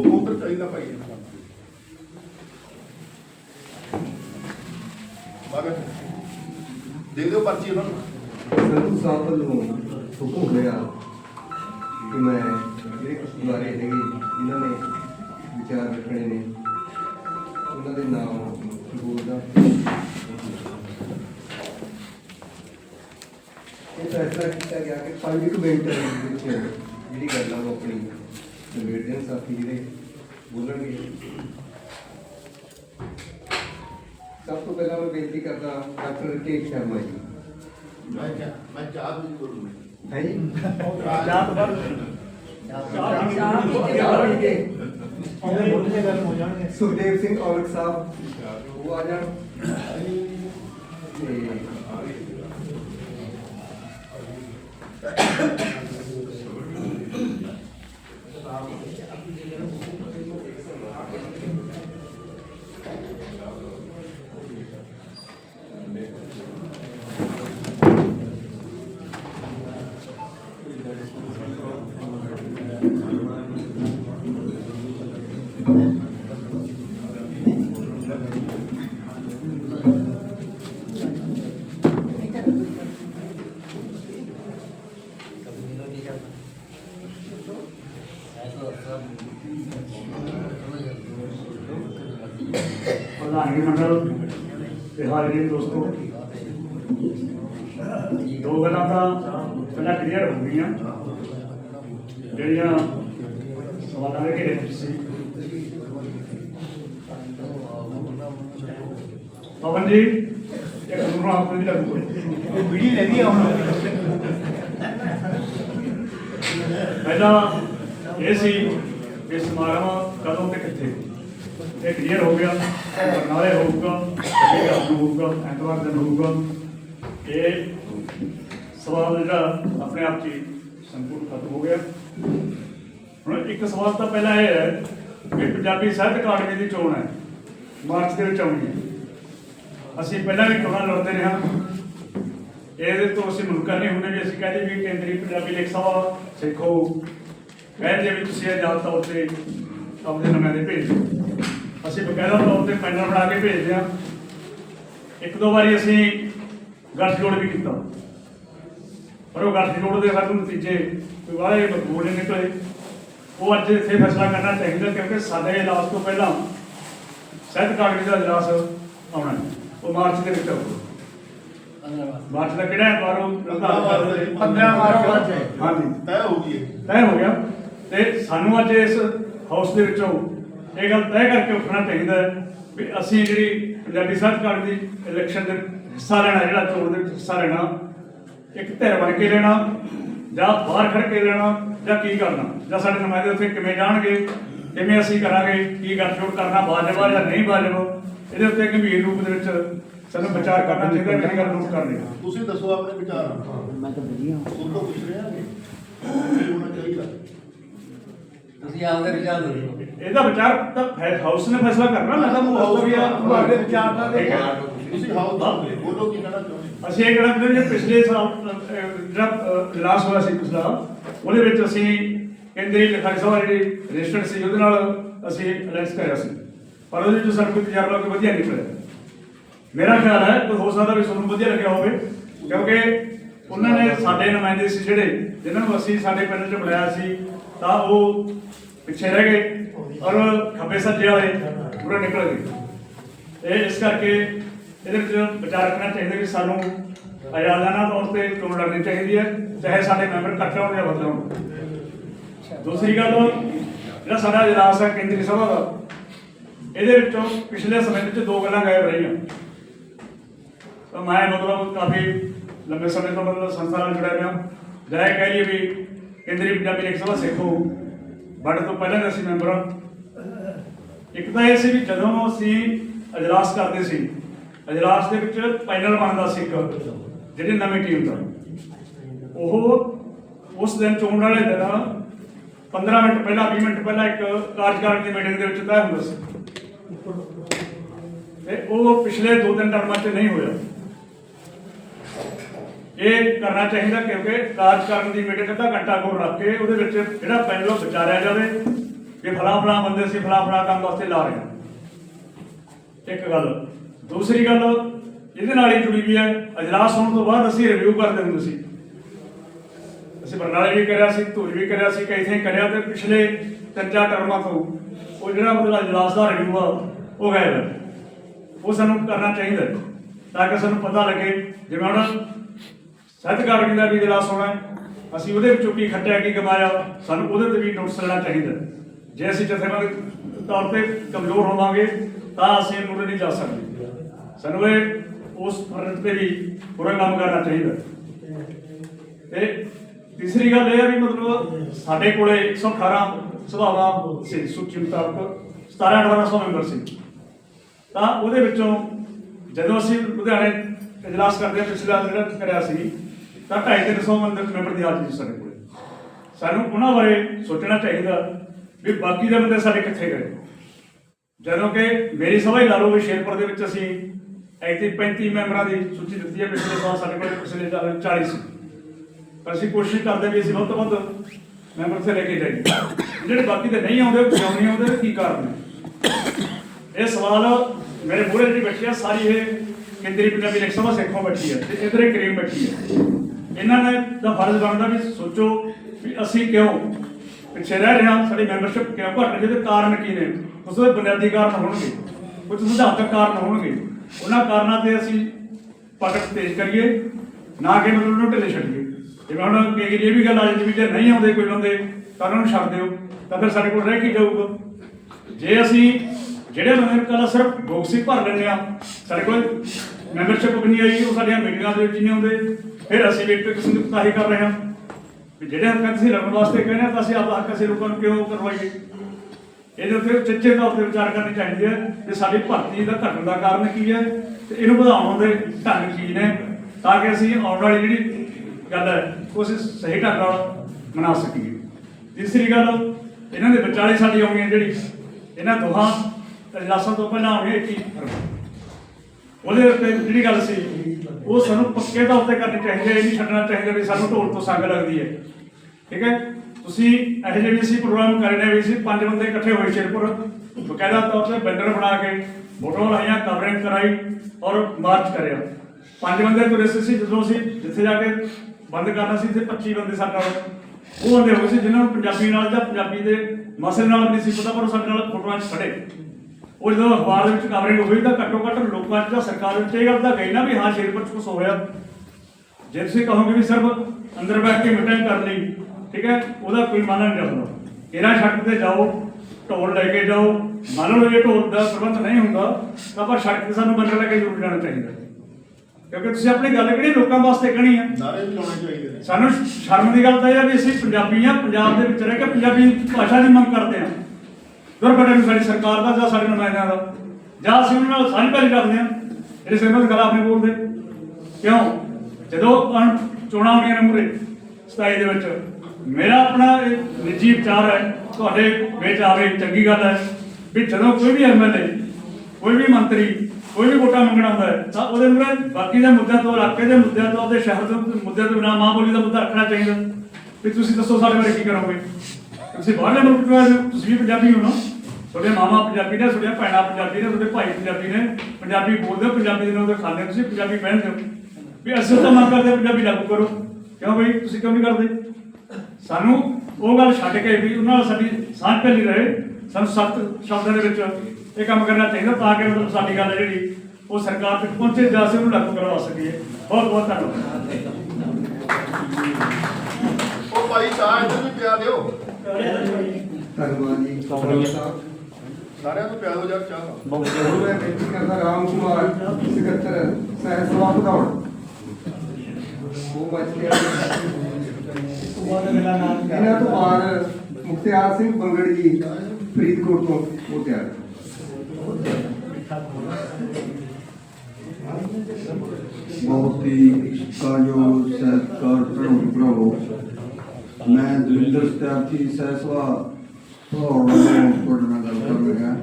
ਉਹ ਉਧਰ ਚਾਹੀਦਾ ਭਾਈ ਮਗਰ ਦੇ ਦਿਓ ਪਰਚੀ ਉਹਨਾਂ ਨੂੰ। ਸੰਤੂ ਸਾਹਿਬ ਵੱਲੋਂ ਹੁਕਮ ਹੋਇਆ ਕਿ ਮੈਂ ਜਿਹੜੇ ਕੁਝ ਹੈਗੇ, ਜਿਨ੍ਹਾਂ ਨੇ ਵਿਚਾਰ ਰੱਖਣੇ ਨੇ, ਉਹਨਾਂ ਦੇ ਨਾਮ ਬੋਲਦਾ। ਇਹ ਫੈਸਲਾ ਕੀਤਾ ਗਿਆ ਕਿ ਪੰਜ ਕੁ ਮਿੰਟ ਦੇ ਵਿੱਚ ਜਿਹੜੀ ਗੱਲ ਆ ਉਹ ਆਪਣੀ ਨਿਬੇੜ ਦੇਣ ਸਾਥੀ ਜਿਹੜੇ ਬੋਲਣਗੇ ਸਭ ਤੋਂ ਪਹਿਲਾਂ ਮੈਂ ਬੇਨਤੀ ਕਰਦਾ ਡਾਕਟਰ ਕੇ ਸ਼ਰਮਾ ਜੀ ਮੈਂ ਕਿਹਾ ਮੈਂ ਚਾਹ ਵੀ ਕਰੂੰਗਾ ਹੈ ਜੀ ਚਾਹ ਤੋਂ ਬਾਅਦ ਸੁਖਦੇਵ ਸਿੰਘ ਔਲਖ ਸਾਹਿਬ ਉਹ ਆ ਪ੍ਰਧਾਨਗੀ ਮੰਡਲ ਤੇ ਹਾਜ਼ਰੀਨ ਦੋਸਤੋ ਦੋ ਗੱਲਾਂ ਤਾਂ ਪਹਿਲਾਂ ਕਲੀਅਰ ਹੋ ਗਈਆਂ। ਜਿਹੜੀਆਂ ਸਵਾਲਾਂ ਦੇ ਘੇਰੇ ਵਿੱਚ ਸੀ ਪਵਨ ਜੀ ਇੱਕ ਦੂਰੋਂ ਆਪ ਨੂੰ ਲੱਗੂ ਇਹ ਵੀਡੀਓ ਲੈ ਲਈ ਹੁਣ। ਪਹਿਲਾਂ ਇਹ ਸੀ ਕਿ ਸਮਾਗਮ ਕਦੋਂ ਤੇ ਕਿੱਥੇ? ਇਹ ਕਲੀਅਰ ਹੋ ਗਿਆ, ਬਰਨਾਲੇ ਹੋਊਗਾ, ਚੰਡੀਗੜ੍ਹ ਨੂੰ ਹੋਊਗਾ, ਐਤਵਾਰ ਦਿਨ ਹੋਊਗਾ। ਇਹ ਸਵਾਲ ਜਿਹੜਾ ਆਪਣੇ ਆਪ 'ਚ ਹੀ ਸੰਪੂਰਨ ਖਤਮ ਹੋ ਗਿਆ। ਹੁਣ ਇੱਕ ਸਵਾਲ ਤਾਂ ਪਹਿਲਾਂ ਇਹ ਹੈ ਕਿ ਪੰਜਾਬੀ ਸਾਹਿਤ ਅਕਾਡਮੀ ਦੀ ਚੋਣ ਹੈ, ਮਾਰਚ ਦੇ ਵਿੱਚ ਆਉਣੀ ਹੈ। ਅਸੀਂ ਪਹਿਲਾਂ ਵੀ ਚੋਣਾਂ ਲੜਦੇ ਰਹੇ ਹਾਂ। ਇਹਦੇ ਤੋਂ ਅਸੀਂ ਮੁਨਕਰ ਨਹੀਂ ਹੁੰਦੇ ਵੀ ਅਸੀਂ ਕਹਿੰਦੇ ਵੀ ਕੇਂਦਰੀ ਪੰਜਾਬੀ ਲੇਖ ਸਭਾ ਸਿੱਖੋ ਕਹਿੰਦੇ ਵੀ ਤੁਸੀਂ ਆਜ਼ਾਦ ਤੌਰ ਤੇ ਆਪਣੇ ਨੁਮਾਇੰਦੇ ਭੇਜ। ਦਿਓ ਅਸੀਂ ਬਕਾਇਦਾ ਤੌਰ ਤੇ ਪੈਨਲ ਬਣਾ ਕੇ ਭੇਜਦੇ ਹਾਂ। ਇੱਕ ਦੋ ਵਾਰੀ ਅਸੀਂ ਗੱਠਜੋੜ ਵੀ ਕੀਤਾ। ਪਰ ਉਹ ਗੱਠਜੋੜ ਦੇ ਸਾਨੂੰ ਨਤੀਜੇ ਕੋਈ ਵਾਲੇ ਮਕਬੂਲ ਨਹੀਂ ਨਿਕਲੇ। ਉਹ ਅੱਜ ਇੱਥੇ ਫੈਸਲਾ ਕਰਨਾ ਚਾਹੀਦਾ ਕਿਉਂਕਿ ਸਾਡੇ ਇਲਾਜ ਤੋਂ ਪਹਿਲਾਂ ਸਹਿਤ ਕਾਗਜ਼ ਦਾ ਇਜਲਾਸ ਆਉਣਾ ਹੈ। ਉਹ ਮਾਰਚ ਦੇ ਵਿੱਚ ਆਊਗਾ। ਮਾਰਚ ਦਾ ਕਿਹੜਾ ਐਤਵਾਰ ਉਹ ਪੰਦਰਾਂ ਮਾਰਚ ਨੂੰ। ਹਾਂਜੀ। ਤੈਅ ਹੋ ਗਈ। ਤੈਅ ਹੋ ਗਿਆ। ਤੇ ਸਾਨੂੰ ਅੱਜ ਇਸ ਹਾਊਸ ਦੇ ਵਿੱਚੋਂ ਇਹ ਗੱਲ ਤੈਅ ਕਰਕੇ ਉੱਠਣਾ ਚਾਹੀਦਾ ਹੈ ਵੀ ਅਸੀਂ ਜਿਹੜੀ ਪੰਜਾਬੀ ਸਾਹਿਤ ਅਕਾਡਮੀ ਦੀ ਇਲੈਕਸ਼ਨ ਦੇ ਹਿੱਸਾ ਲੈਣਾ ਜਿਹੜਾ ਚੋਣ ਦੇ ਵਿੱਚ ਹਿੱਸਾ ਲੈਣਾ ਇੱਕ ਧਿਰ ਬਣ ਕੇ ਲੈਣਾ ਜਾਂ ਬਾਹਰ ਖੜ ਕੇ ਲੈਣਾ ਜਾਂ ਕੀ ਕਰਨਾ? ਜਾਂ ਸਾਡੇ ਨੁਮਾਇੰਦੇ ਉੱਥੇ ਕਿਵੇਂ ਜਾਣਗੇ? ਕਿਵੇਂ ਅਸੀਂ ਕਰਾਂਗੇ? ਕੀ ਗੱਠਜੋੜ ਕਰਨਾ ਵਾਜਬ ਆ ਜਾਂ ਨਹੀਂ ਵਾਜਬ ਇਹਦੇ ਉੱਤੇ ਗੰਭੀਰ ਰੂਪ ਦੇ ਵਿੱਚ ਸਾਨੂੰ ਵਿਚਾਰ ਕਰਨਾ ਚਾਹੀਦਾ ਮੇਰੀ ਗੱਲ ਨੋਟ ਕਰ ਲਿਓ ਤੁਸੀਂ ਦੱਸੋ ਆਪਣੇ ਵਿਚਾਰ। ਮੈਂ ਤਾਂ ਵਧੀਆ ਉਹ ਤੋਂ ਪੁੱਛ ਰਿਹਾ ਕਿ ਕੀ ਹੋਣਾ ਚਾਹੀਦਾ? ਤੁਸੀਂ ਆਪਦੇ ਵਿਚਾਰ ਦੱਸੋ। ਇਹਦਾ ਵਿਚਾਰ ਤਾਂ ਹਾਊਸ ਨੇ ਫੈਸਲਾ ਕਰਨਾ ਮੈਂ ਤਾਂ ਹਾਊਸ ਵੀ ਆ ਤੁਹਾਡੇ ਵਿਚਾਰ ਦਾ ਤੁਸੀਂ ਹਾਊਸ ਦਾ ਬੋਲੋ ਕੀ ਕਹਿਣਾ ਚਾਹੁੰਦੇ ਅਸੀਂ ਇਹ ਕਹਿਣਾ ਚਾਹੁੰਦੇ ਪਿਛਲੇ ਸਾਲ ਜਿਹੜਾ ਲਾਸ ਹੋਇਆ ਸੀ ਪਿਛਲਾ ਉਹਦੇ ਵਿੱਚ ਅਸੀਂ ਕੇਂਦਰੀ ਲਿਖਾਈ ਸਭਾ ਜਿਹੜੀ ਰਜਿਸਟਰਡ ਸੀ ਉਹਦੇ ਨਾਲ ਅਸੀਂ ਅਲਾਈਅੰਸ ਕਰਿਆ ਸੀ। ਪਰ ਉਹਦੇ ਵਿੱਚ ਸਾਡਾ ਕੋਈ ਤਜਰਬਾ ਕੋਈ ਵਧੀਆ ਨਿਕਲਿਆ ਮੇਰਾ ਖਿਆਲ ਹੈ ਕਿ ਹੋ ਸਕਦਾ ਵੀ ਤੁਹਾਨੂੰ ਵਧੀਆ ਲੱਗਿਆ ਹੋਵੇ ਕਿਉਂਕਿ ਉਹਨਾਂ ਨੇ ਸਾਡੇ ਨੁਮਾਇੰਦੇ ਸੀ ਜਿਹੜੇ ਜਿਨ੍ਹਾਂ ਨੂੰ ਅਸੀਂ ਸਾਡੇ ਪਿੰਡ 'ਚ ਬੁਲਾਇਆ ਸੀ ਤਾਂ ਉਹ ਪਿੱਛੇ ਰਹਿ ਗਏ ਔਰ ਖੱਬੇ ਸੱਜੇ ਵਾਲੇ ਪੂਰੇ ਨਿਕਲ ਗਏ। ਇਹ ਇਸ ਕਰਕੇ ਇਹਦੇ ਵਿੱਚ ਵਿਚਾਰ ਰੱਖਣਾ ਚਾਹੀਦਾ ਕਿ ਸਾਨੂੰ ਆਜ਼ਾਦਾਨਾ ਤੌਰ ਤੇ ਚੋਣ ਲੜਨੀ ਚਾਹੀਦੀ ਹੈ, ਚਾਹੇ ਸਾਡੇ ਮੈਂਬਰ ਘੱਟ ਹੋਣ ਜਾਂ ਵੱਧ ਹੋਣ ਦੂਸਰੀ ਗੱਲ ਜਿਹੜਾ ਸਾਡਾ ਇਜਲਾਸ ਹੈ ਕੇਂਦਰੀ ਸਭਾ ਦਾ, ਇਹਦੇ ਵਿੱਚੋਂ ਪਿਛਲੇ ਸਮੇਂ ਵਿੱਚ ਦੋ ਗੱਲਾਂ ਗਾਇਬ ਰਹੀਆਂ। ਤਾਂ ਮੈਂ ਮਤਲਬ ਕਾਫੀ ਲੰਬੇ ਸਮੇਂ ਤੋਂ ਮਤਲਬ ਸੰਸਥਾ ਨਾਲ ਜੁੜਿਆ ਰਿਹਾ ਜਾਂ ਕਹਿ ਲਈਏ ਵੀ ਕੇਂਦਰੀ ਪੰਜਾਬੀ ਲੇਖ ਸਭਾ ਸਿੱਖੋ ਬਣ ਤੋਂ ਪਹਿਲਾਂ ਅਸੀਂ ਮੈਂਬਰ ਹਾਂ। ਇੱਕ ਤਾਂ ਇਹ ਸੀ ਵੀ ਜਦੋਂ ਅਸੀਂ ਅਜਲਾਸ ਕਰਦੇ ਸੀ, ਅਜਲਾਸ ਦੇ ਵਿੱਚ ਪੈਨਲ ਬਣਦਾ ਸੀ ਇੱਕ, ਜਿਹੜੀ ਨਵੀਂ ਟੀਮ ਦਾ। ਉਹ ਉਸ ਦਿਨ ਚੋਣ ਵਾਲੇ ਦਿਨ 15 ਮਿੰਟ ਪਹਿਲਾਂ 20 ਮਿੰਟ ਪਹਿਲਾਂ ਇੱਕ ਕਾਰਜਕਾਰਨੀ ਦੀ ਮੀਟਿੰਗ ਦੇ ਵਿੱਚ ਤੈਅ ਹੁੰਦਾ ਸੀ। ਤੇ ਉਹ ਪਿਛਲੇ ਦੋ ਤਿੰਨ ਟਰਮਾਂ 'ਚ ਨਹੀਂ ਹੋਇਆ। ਇਹ ਕਰਨਾ ਚਾਹੀਦਾ ਕਿਉਂਕਿ ਕਾਰਜਕਾਰਨ ਦੀ ਮੀਟਿੰਗ ਅੱਧਾ ਘੰਟਾ ਕੋਲ ਰੱਖ ਕੇ ਉਹਦੇ ਵਿੱਚ ਜਿਹੜਾ ਪੈਨਲ ਉਹ ਵਿਚਾਰਿਆ ਜਾਵੇ ਕਿ ਫਲਾ ਫਲਾ ਬੰਦੇ ਸੀ ਫਲਾ ਫਲਾ ਕੰਮ ਵਾਸਤੇ ਲਾ ਰਹੇ ਇੱਕ ਗੱਲ। ਦੂਸਰੀ ਗੱਲ, ਇਹਦੇ ਨਾਲ ਹੀ ਜੁੜੀ ਵੀ ਹੈ। ਅਜਲਾਸ ਹੋਣ ਤੋਂ ਬਾਅਦ ਅਸੀਂ ਰਿਵਿਊ ਕਰਦੇ ਹੁੰਦੇ ਸੀ। ਅਸੀਂ ਬਰਨਾਲੇ ਵੀ ਕਰਿਆ ਸੀ, ਧੂਰੀ ਵੀ ਕਰਿਆ ਸੀ, ਕਈ ਕਰਿਆ ਤੇ ਪਿਛਲੇ ਤਿੰਨ ਚਾਰ ਟਰਮਾਂ ਤੋਂ ਉਹ ਜਿਹੜਾ ਮਤਲਬ ਅਜਲਾਸ ਦਾ ਰਿਵਿਊ ਆ, ਉਹ ਗਾਇਬ ਹੈ। ਉਹ ਸਾਨੂੰ ਕਰਨਾ ਚਾਹੀਦਾ ਤਾਂ ਕਿ ਸਾਨੂੰ ਪਤਾ ਲੱਗੇ। ਜਿਵੇਂ ਹੁਣ ਸਾਹਿਤਕਾਰ ਕਹਿੰਦਾ ਵੀ ਇਜਲਾਸ ਹੋਣਾ ਅਸੀਂ ਉਹਦੇ ਵਿੱਚੋਂ ਕੀ ਖੱਟਿਆ ਕੀ ਕਮਾਇਆ ਸਾਨੂੰ ਉਹਦੇ ਤੇ ਵੀ ਨੋਟਿਸ ਲੈਣਾ ਚਾਹੀਦਾ ਜੇ ਅਸੀਂ ਜਥੇਬੰਦ ਤੌਰ ਤੇ ਕਮਜ਼ੋਰ ਹੋਵਾਂਗੇ ਤਾਂ ਅਸੀਂ ਮੁਰੇ ਨਹੀਂ ਜਾ ਸਕਦੇ। ਸਾਨੂੰ ਇਹ ਉਸ ਫਰਜ਼ ਤੇ ਵੀ ਪੂਰਾ ਕੰਮ ਕਰਨਾ ਚਾਹੀਦਾ ਹੈ। ਤੇ ਤੀਸਰੀ ਗੱਲ ਇਹ ਹੈ ਵੀ ਮਤਲਬ ਸਾਡੇ ਕੋਲੇ 118 ਸੁਭਾਵਾਂ ਸੀ ਸੂਚੀ ਮੁਤਾਬਕ 17 1800 ਮੈਂਬਰ ਸੀ। ਤਾਂ ਉਹਦੇ ਵਿੱਚੋਂ ਜਦੋਂ ਅਸੀਂ ਲੁਧਿਆਣੇ ਇਜਲਾਸ ਕਰਦੇ ਹਾਂ, ਪਿਛਲਾ ਜਿਹੜਾ ਕਰਿਆ ਸੀ ਤਾਂ 250 ਮੈਂਬਰ ਮੈਂਬਰ ਦੀ ਹਾਜ਼ਰੀ ਸਾਡੇ ਕੋਲੇ। ਸਾਨੂੰ ਉਹਨਾਂ ਬਾਰੇ ਸੋਚਣਾ ਚਾਹੀਦਾ ਵੀ ਬਾਕੀ ਦੇ ਬੰਦੇ ਸਾਡੇ ਕਿੱਥੇ ਗਏ। ਜਦੋਂ ਕਿ ਮੇਰੀ ਸਭਾ ਹੀ ਲਾ ਲਓ ਵੀ ਸ਼ੇਰਪੁਰ ਦੇ ਵਿੱਚ ਅਸੀਂ ਐਤੀ 35 ਮੈਂਬਰਾਂ ਦੀ ਸੂਚੀ ਦਿੱਤੀ ਹੈ, ਪਿਛਲੇ ਸਾਲ ਸਾਡੇ ਕੋਲ ਪਿਛਲੇ ਸਾਲ 40 ਸੀ। ਪਰ ਅਸੀਂ ਕੋਸ਼ਿਸ਼ ਕਰਦੇ ਵੀ ਅਸੀਂ ਵੱਧ ਤੋਂ ਵੱਧ ਮੈਂਬਰ ਸੇ ਲੈ ਕੇ ਜਾਈਏ। ਜਿਹੜੇ ਬਾਕੀ ਦੇ ਨਹੀਂ ਆਉਂਦੇ, ਕਿਉਂ ਨਹੀਂ ਆਉਂਦੇ, ਕੀ ਕਾਰਨ ਹੈ? ਇਹ ਸਵਾਲ ਮੇਰੇ ਮੂਹਰੇ ਜਿਹੜੀ ਬੈਠੀ ਆ ਸਾਰੀ ਇਹ ਕੇਂਦਰੀ ਪੰਜਾਬੀ ਲਿਖ ਸਭਾ ਸਿੱਖੋਂ ਬੈਠੀ ਹੈ ਤੇ ਇਧਰੇ ਕਰੀਮ ਬੈਠੀ ਹੈ। ਇਹਨਾਂ ਨੇ ਦਾ ਫਰਜ਼ ਬਣਦਾ ਵੀ ਸੋਚੋ ਵੀ ਅਸੀਂ ਕਿਉਂ ਪਿੱਛੇ ਰਹਿ ਰਹੇ ਹਾਂ, ਸਾਡੀ ਮੈਂਬਰਸ਼ਿਪ ਕਿਉਂ ਘਟ ਰਹੀ ਹੈ ਤੇ ਕਾਰਨ ਕੀ ਨੇ? ਉਸ ਦੇ ਬੁਨਿਆਦੀ ਕਾਰਨ ਹੋਣਗੇ, ਕੁਝ ਸਿਧਾਂਤਕ ਕਾਰਨ ਹੋਣਗੇ। ਉਹਨਾਂ ਕਾਰਨਾਂ ਤੇ ਅਸੀਂ ਪਕੜ ਤੇਜ਼ ਕਰੀਏ, ਨਾ ਕਿ ਮਤਲਬ ਉਹਨੂੰ ਢਿੱਲੇ ਛੱਡੀਏ। ਜਿਵੇਂ ਹੁਣ ਕਈ ਵਾਰੀ ਇਹ ਵੀ ਗੱਲ ਆ ਜਾਂਦੀ ਵੀ ਜੇ ਨਹੀਂ ਆਉਂਦੇ ਕੋਈ ਬੰਦੇ, ਤਾਂ ਉਹਨਾਂ ਨੂੰ ਛੱਡ ਦਿਓ, ਤਾਂ ਫਿਰ ਸਾਡੇ ਕੋਲ ਰਹਿ ਕੀ ਜਾਊਗਾ? ਜੇ ਅਸੀਂ ਜਿਹੜੇ ਬੰਦੇ ਕੱਲ ਸਿਰਫ ਬੋਕਸੀ ਭਰ ਲੈਂਦੇ ਆ ਸਾਡੇ ਕੋਲ ਮੈਂਬਰਸ਼ਿਪ ਵੀ ਨਹੀਂ ਆਈ, ਉਹ ਸਾਡੀਆਂ ਮੀਟਿੰਗਾਂ ਦੇ ਵਿੱਚ ਨਹੀਂ ਆਉਂਦੇ। ਫਿਰ ਅਸੀਂ ਵੀ ਇੱਕ ਕਿਸਮ ਦੀ ਕੁਤਾਹੀ ਕਰ ਰਹੇ ਹਾਂ ਵੀ ਜਿਹੜੇ ਹੱਕਾਂ ਅਸੀਂ ਲੜਨ ਵਾਸਤੇ ਕਹਿੰਦੇ ਹਾਂ, ਤਾਂ ਅਸੀਂ ਆਪਦਾ ਹੱਕ ਅਸੀਂ ਲੋਕਾਂ ਨੂੰ ਕਿਉਂ ਕਰਵਾਈਏ? ਇਹਦੇ ਉੱਤੇ ਚਿੱਚੇ ਤੌਰ ਤੇ ਵਿਚਾਰ ਕਰਨੀ ਚਾਹੀਦੀ ਹੈ ਕਿ ਸਾਡੀ ਭਰਤੀ ਦਾ ਘਟਣ ਦਾ ਕਾਰਨ ਕੀ ਹੈ ਤੇ ਇਹਨੂੰ ਵਧਾਉਣ ਦੇ ਢੰਗ ਕੀ ਨੇ ਤਾਂ ਕਿ ਅਸੀਂ ਆਉਣ ਵਾਲੀ ਜਿਹੜੀ ਗੱਲ ਹੈ, ਉਹ ਅਸੀਂ ਸਹੀ ਢੰਗ ਨਾਲ ਮਨਾ ਸਕੀਏ। ਤੀਸਰੀ ਗੱਲ, ਇਹਨਾਂ ਦੇ ਵਿਚਾਲੇ ਸਾਡੀ ਆਉਣੀ ਹੈ ਜਿਹੜੀ ਇਹਨਾਂ ਦੋਹਾਂ ਇਜਲਾਸਾਂ ਤੋਂ ਪਹਿਲਾਂ ਆਉਣੀ ਹੈ ਕੀ ਉਹਦੇ ਉੱਤੇ ਜਿਹੜੀ ਗੱਲ ਸੀ, ਉਹ ਸਾਨੂੰ ਪੱਕੇ ਤੌਰ ਤੇ ਕਰਨੀ ਚਾਹੀਦੀ ਹੈ ਇਹ ਨਹੀਂ ਛੱਡਣਾ ਚਾਹੀਦਾ ਵੀ ਸਾਨੂੰ ਢੋਲ ਤੋਂ ਸੰਗ ਲੱਗਦੀ ਹੈ। ਠੀਕ ਹੈ? ਤੁਸੀਂ ਇਹ ਜਿਹੜੇ ਅਸੀਂ ਪ੍ਰੋਗਰਾਮ ਕਰ ਰਹੇ ਵੀ ਅਸੀਂ ਪੰਜ ਬੰਦੇ ਇਕੱਠੇ ਹੋਏ ਸ਼ੇਰਪੁਰ, ਬਕਾਇਦਾ ਤੌਰ ਤੇ ਬੈਨਰ ਬਣਾ ਕੇ ਫੋਟੋ ਲਾਈਆਂ, ਕਵਰਿੰਗ ਕਰਾਈ ਔਰ ਮਾਰਚ ਕਰਿਆ। ਪੰਜ ਬੰਦੇ ਤੁਰੇ ਸੀ ਜਦੋਂ ਅਸੀਂ ਜਿੱਥੇ ਜਾ ਕੇ ਬੰਦ ਕਰਨਾ ਸੀ ਤੇ 25 ਬੰਦੇ ਸਾਡੇ ਨਾਲ, ਉਹ ਬੰਦੇ ਹੋਏ ਸੀ ਜਿਨ੍ਹਾਂ ਨੂੰ ਪੰਜਾਬੀ ਨਾਲ ਜਾਂ ਪੰਜਾਬੀ ਦੇ ਮਸਲੇ ਨਾਲ ਨਹੀਂ ਸੀ ਪਤਾ, ਪਰ ਉਹ ਸਾਡੇ ਨਾਲ ਫੋਟੋਆਂ 'ਚ ਖੜੇ। ਉਹ ਜਦੋਂ ਅਖਬਾਰ ਦੇ ਵਿੱਚ ਕਵਰਿੰਗ ਹੋਈ ਤਾਂ ਘੱਟੋ ਘੱਟ ਲੋਕਾਂ 'ਚ ਜਾਂ ਸਰਕਾਰ ਵਿੱਚ ਇਹ ਗੱਲ ਤਾਂ ਗਈ ਨਾ ਵੀ ਹਾਂ ਸ਼ੇਰਪੁਰ 'ਚ ਕੁਝ ਹੋਇਆ। ਜੇ ਤੁਸੀਂ ਕਹੋਗੇ ਵੀ ਸਿਰਫ ਅੰਦਰ ਬੈਠ ਕੇ ਮੀਟਿੰਗ ਕਰ ਲਈ ਠੀਕ ਹੈ ਉਹਦਾ ਕੋਈ ਮਾਨਾ ਨਹੀਂ ਰੱਖਦਾ। ਕਿਹੜਾ ਸੜਕ ਤੇ ਜਾਓ ਢੋਲ ਲੈ ਕੇ ਜਾਓ ਮੰਨ ਲਓ ਜੇ ਢੋਲ ਦਾ ਪ੍ਰਬੰਧ ਨਹੀਂ ਹੁੰਦਾ ਤਾਂ ਪਰ ਸੜਕ ਤੇ ਸਾਨੂੰ ਬੰਦਰ ਲੈ ਕੇ ਜ਼ਰੂਰ ਜਾਣਾ ਚਾਹੀਦਾ। ਕਿਉਂਕਿ ਤੁਸੀਂ ਆਪਣੀ ਗੱਲ ਕਿਹੜੀ ਲੋਕਾਂ ਵਾਸਤੇ ਕਹਿਣੀ ਹੈ? ਨਾਰੇ ਵੀ ਲਾਉਣੇ ਚਾਹੀਦੇ ਨੇ। ਸਾਨੂੰ ਸ਼ਰਮ ਦੀ ਗੱਲ ਤਾਂ ਇਹ ਆ ਵੀ ਅਸੀਂ ਪੰਜਾਬੀ ਆ ਪੰਜਾਬ ਦੇ ਵਿੱਚ ਰਹਿ ਕੇ ਪੰਜਾਬੀ ਭਾਸ਼ਾ ਦੀ ਮੰਗ ਕਰਦੇ ਆ। ਦੁਰਬੜੇ ਨੂੰ ਸਾਡੀ ਸਰਕਾਰ ਦਾ ਜਾਂ ਸਾਡੇ ਨੁਮਾਇੰਦਿਆਂ ਦਾ? ਜਾਂ ਅਸੀਂ ਉਹਨਾਂ ਨਾਲ ਸਾਂਝ ਭਾਈ ਰੱਖਦੇ ਆ ਜਿਹੜੇ ਸਿੰਬਲ ਗੱਲ ਆਪਣੇ ਬੋਲਦੇ ਕਿਉਂ? ਜਦੋਂ ਅਣ ਚੋਣਾਂ ਆਉਣੀਆਂ ਨੇ ਮੂਰੇ 27 ਦੇ ਵਿੱਚ, ਮੇਰਾ ਆਪਣਾ ਨਿੱਜੀ ਵਿਚਾਰ ਹੈ, ਤੁਹਾਡੇ ਵਿੱਚ ਆਵੇ, ਚੰਗੀ ਗੱਲ ਹੈ, ਵੀ ਜਦੋਂ ਕੋਈ ਵੀ ਐਮਐਲਏ ਕੋਈ ਵੀ ਮੰਤਰੀ, ਕੋਈ ਵੀ ਵੋਟਾਂ ਮੰਗਣਾ ਹੁੰਦਾ ਹੈ, ਤਾਂ ਉਹਦੇ ਮੂਰੇ ਬਾਕੀ ਦੇ ਮੁੱਦਿਆਂ ਤੋਂ, ਇਲਾਕੇ ਦੇ ਮੁੱਦਿਆਂ ਤੋਂ, ਉਹਦੇ ਸ਼ਹਿਰ ਦੇ ਮੁੱਦਿਆਂ ਤੋਂ ਬਿਨਾਂ ਮਾਂ ਬੋਲੀ ਦਾ ਮੁੱਦਾ ਰੱਖਣਾ ਚਾਹੀਦਾ। ਵੀ ਤੁਸੀਂ ਦੱਸੋ ਸਾਡੇ ਬਾਰੇ ਕੀ ਕਰੋਗੇ? ਤੁਸੀਂ ਬਾਹਰਲੇ ਮੁਲਕ ਤੋਂ ਆਏ ਹੋ, ਤੁਸੀਂ ਵੀ ਪੰਜਾਬੀ ਹੋ ਨਾ? ਤੁਹਾਡੇ ਮਾਮਾ ਪੰਜਾਬੀ ਨੇ ਤੁਹਾਡੀਆਂ ਭੈਣਾਂ ਪੰਜਾਬੀ ਨੇ ਤੁਹਾਡੇ ਭਾਈ ਪੰਜਾਬੀ ਨੇ ਪੰਜਾਬੀ ਬੋਲਦੇ ਹੋ ਪੰਜਾਬੀ ਦੇ ਨਾਲ ਉਹਦੇ ਖਾਂਦੇ ਤੁਸੀਂ ਪੰਜਾਬੀ ਪਹਿਨਦੇ ਹੋ। ਵੀ ਅਸੀਂ ਤਾਂ ਮੰਗ ਕਰਦੇ ਪੰਜਾਬੀ ਲਾਗੂ ਕਰੋ। ਕਿਉਂ ਬਈ? ਤੁਸੀਂ ਕਿਉਂ ਨਹੀਂ ਕਰਦੇ? ਸਾਨੂੰ ਉਹ ਗੱਲ ਛੱਡ ਕੇ ਵੀ ਉਹਨਾਂ ਨਾਲ ਸਾਡੀ ਸਾਂਝ ਪਹਿਲੀ ਰਹੇ। ਸਾਨੂੰ ਸਖਤ ਸ਼ਬਦਾਂ ਦੇ ਵਿੱਚ ਇਹ ਕੰਮ ਕਰਨਾ ਚਾਹੀਦਾ ਤਾਂ ਕਿ ਮਤਲਬ ਸਾਡੀ ਗੱਲ ਹੈ ਜਿਹੜੀ ਉਹ ਸਰਕਾਰ ਤੱਕ ਪਹੁੰਚੇ ਜਾ ਅਸੀਂ ਉਹਨੂੰ ਲਾਗੂ ਕਰਵਾ ਸਕੀਏ। ਬਹੁਤ ਬਹੁਤ ਧੰਨਵਾਦ। ਉਹ ਭਾਈ ਚਾਹ ਇੱਧਰ ਵੀ ਪਿਆ ਦਿਓ। ਧੰਨਵਾਦ ਜੀ ਸਾਹਿਬ ਸਾਰਿਆਂ ਨੂੰ ਪਿਆ ਦਿਓ ਜਦ ਚਾਹ ਹੁਣ ਮੈਂ ਬੇਨਤੀ ਕਰਦਾ ਰਾਮ ਕੁਮਾਰ ਸਕੱਤਰ ਸਹਿ ਸਭਾ ਵਧਾਉਣ ਉਹ ਬਚ ਗਿਆ ਇਹਨਾਂ ਤੋਂ ਬਾਅਦ ਮੁਖਤਿਆਰ ਸਿੰਘ ਬੰਗੜ ਜੀ ਫਰੀਦਕੋਟ ਤੋਂ ਉਹ ਤਿਆਰ ਬਹੁਤ ਹੀ ਕਾਜੋ ਸਤਿਕਾਰ ਭਰੋ ਭਰੋ ਮੈਂ ਦਵਿੰਦਰ ਸਤਿਆਰਥੀ ਸਹਿਸਵਾ ਭਰੋੜ ਤੋਂ ਤੁਹਾਡੇ ਨਾਲ ਗੱਲ ਕਰ ਰਿਹਾ।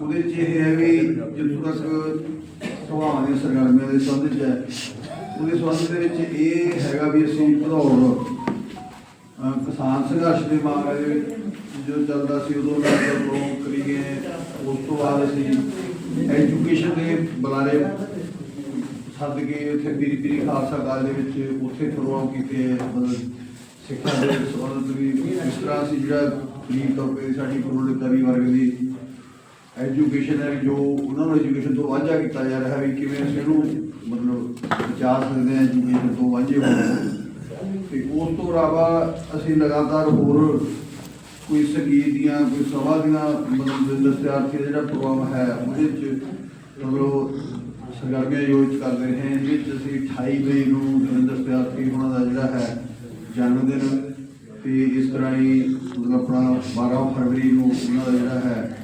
ਉਹਦੇ ਚ ਇਹ ਹੈ ਵੀ ਜਿੱਥੋਂ ਤੱਕ ਸਭਾਵਾਂ ਦੀਆਂ ਸਰਗਰਮੀਆਂ ਦੇ ਸੰਬੰਧ ਚ ਹੈ, ਉਹਦੇ ਸੰਬੰਧ ਦੇ ਵਿੱਚ ਇਹ ਹੈਗਾ ਵੀ ਅਸੀਂ ਭਦੌੜ ਕਿਸਾਨ ਸੰਘਰਸ਼ ਦੇ ਮਾਮਲੇ ਦੇ ਵਿੱਚ ਜੋ ਚੱਲਦਾ ਸੀ ਉਦੋਂ ਦਾ ਜਦੋਂ ਕਰੀਏ, ਉਸ ਤੋਂ ਬਾਅਦ ਅਸੀਂ ਐਜੂਕੇਸ਼ਨ ਦੇ ਬੁਲਾਰੇ ਸੱਦ ਕੇ ਉੱਥੇ ਪੀਰੀ ਪੀਰੀ ਖਾਲਸਾ ਕਾਲਜ ਦੇ ਵਿੱਚ ਉੱਥੇ ਪ੍ਰੋਗਰਾਮ ਕੀਤੇ, ਮਤਲਬ ਸਿੱਖਿਆ ਦੇ ਸੰਬੰਧ ਵੀ ਇਸ ਤਰ੍ਹਾਂ ਸੀ ਜਿਹੜਾ ਗਰੀਬ ਤਬਕੇ ਸਾਡੀ ਪ੍ਰੋਲੇਟਰੀ ਵਰਗ ਦੀ ਐਜੂਕੇਸ਼ਨ ਹੈ ਜੋ ਉਹਨਾਂ ਨੂੰ ਐਜੂਕੇਸ਼ਨ ਤੋਂ ਵਾਂਝਾ ਕੀਤਾ ਜਾ ਰਿਹਾ ਵੀ ਕਿਵੇਂ ਅਸੀਂ ਇਹਨੂੰ ਮਤਲਬ ਬਚਾ ਸਕਦੇ ਹਾਂ ਐਜੂਕੇਸ਼ਨ ਤੋਂ ਵਾਂਝੇ ਹੋਣ ਤੇ ਉਸ ਤੋਂ ਇਲਾਵਾ ਅਸੀਂ ਲਗਾਤਾਰ ਹੋਰ ਕੋਈ ਸੰਗੀਤ ਦੀਆਂ, ਕੋਈ ਸਭਾ ਦੀਆਂ ਮਤਲਬ ਦਸਤਿਆਰਥੀ ਦਾ ਜਿਹੜਾ ਪ੍ਰੋਗਰਾਮ ਹੈ, ਉਹਦੇ ਵਿੱਚ ਮਤਲਬ ਸਰਗਰਮੀਆਂ ਆਯੋਜਿਤ ਕਰਦੇ ਰਹੇ ਹਾਂ ਜਿਹਦੇ ਵਿੱਚ ਅਸੀਂ 28 ਮਈ ਨੂੰ ਦਵਿੰਦਰ ਦਸਤਿਆਰਥੀ ਉਹਨਾਂ ਦਾ ਜਿਹੜਾ ਹੈ ਜਨਮ ਦਿਨ ਤੇ ਇਸ ਤਰ੍ਹਾਂ ਹੀ ਮਤਲਬ ਆਪਣਾ 12 ਫਰਵਰੀ ਨੂੰ ਉਹਨਾਂ ਦਾ ਜਿਹੜਾ ਹੈ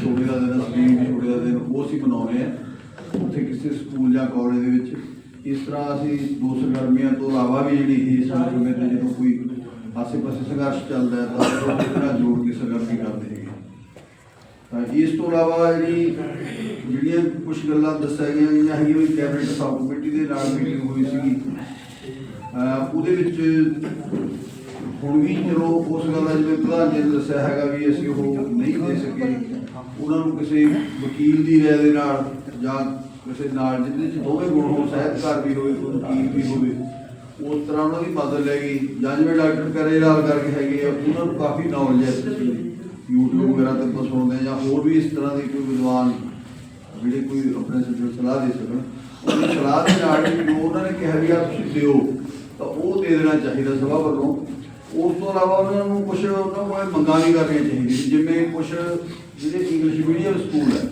ਛੋਟੇ ਦਾ ਦਿਨ ਸਪੀਨ ਛੋਟੇ ਦਾ ਦਿਨ ਉਹ ਅਸੀਂ ਮਨਾਉਂਦੇ ਆ ਉੱਥੇ ਕਿਸੇ ਸਕੂਲ ਜਾਂ ਕਾਲਜ ਦੇ ਵਿੱਚ ਇਸ ਤਰ੍ਹਾਂ ਅਸੀਂ ਦੋ ਸਰਗਰਮੀਆਂ ਤੋਂ ਇਲਾਵਾ ਵੀ ਜਿਹੜੀ ਇਹ ਸਮੇਂ ਤੇ ਜਦੋਂ ਕੋਈ ਆਸੇ-ਪਾਸੇ ਸੰਘਰਸ਼ ਚੱਲਦਾ ਹੈ, ਤਾਂ ਉਹਦੇ ਨਾਲ ਜੋੜ ਕੇ ਸਰਗਰਮੀ ਕਰਦੇ ਤਾਂ ਇਸ ਤੋਂ ਇਲਾਵਾ ਜਿਹੜੀ ਜਿਹੜੀਆਂ ਕੁਝ ਗੱਲਾਂ ਦੱਸਿਆ ਗਿਆ ਜਿਹੜੀਆਂ ਹੈਗੀਆਂ ਵੀ ਕੈਬਨਿਟ ਸਬ ਕਮੇਟੀ ਦੇ ਨਾਲ ਮੀਟਿੰਗ ਹੋਈ ਸੀਗੀ। ਉਹਦੇ ਵਿੱਚ ਹੁਣ ਵੀ ਚਲੋ ਉਸ ਗੱਲ ਦਾ ਜਿਵੇਂ ਪ੍ਰਧਾਨ ਜੀ ਨੇ ਦੱਸਿਆ ਹੈਗਾ ਵੀ ਅਸੀਂ ਉਹ ਨਹੀਂ ਦੇ ਸਕੇ। ਉਹਨਾਂ ਨੂੰ ਕਿਸੇ ਵਕੀਲ ਦੀ ਰਾਏ ਦੇ ਨਾਲ ਜਾਂ ਕਿਸੇ ਨਾਲ ਜਿਹਦੇ ਚ ਦੋਵੇਂ ਗੁਣ ਹੋਣ, ਸਾਹਿਤਕਾਰ ਵੀ ਹੋਵੇ, ਕੋਈ ਵਕੀਲ ਵੀ ਹੋਵੇ, ਉਸ ਤਰ੍ਹਾਂ ਉਹਨਾਂ ਦੀ ਮਦਦ ਲੈ ਗਈ। ਜਾਂ ਜਿਵੇਂ ਡਾਕਟਰ ਕਰੇ ਲਾਲ ਕਰਕੇ ਹੈਗੇ ਆ, ਉਹਨਾਂ ਨੂੰ ਕਾਫੀ ਨੌਲੇਜ ਹੈ YouTube ਵਗੈਰਾ ਤੇ ਆਪਾਂ ਸੁਣਦੇ ਹਾਂ ਜਾਂ ਹੋਰ ਵੀ ਇਸ ਤਰ੍ਹਾਂ ਦੀ ਕੋਈ ਵਿਦਵਾਨ ਜਿਹੜੇ ਕੋਈ ਆਪਣੇ ਸੱਜਣ ਸਲਾਹ ਦੇ ਸਕਣ ਉਹਨਾਂ ਸਲਾਹ ਦੇ ਨਾਲ ਹੀ ਜੋ ਉਹਨਾਂ ਨੇ ਕਿਹਾ ਵੀ ਆ ਤੁਸੀਂ ਦਿਓ, ਤਾਂ ਉਹ ਦੇ ਦੇਣਾ ਚਾਹੀਦਾ ਸਭਾ ਵੱਲੋਂ। ਉਸ ਤੋਂ ਇਲਾਵਾ ਉਹਨਾਂ ਨੂੰ ਕੁਝ ਉਹਨਾਂ ਕੋਲ ਮੰਗਾਂ ਨਹੀਂ ਕਰਨੀਆਂ ਚਾਹੀਦੀਆਂ ਜਿਵੇਂ ਕੁਝ ਜਿਹੜੇ ਇੰਗਲਿਸ਼ ਮੀਡੀਅਮ ਸਕੂਲ ਹੈ,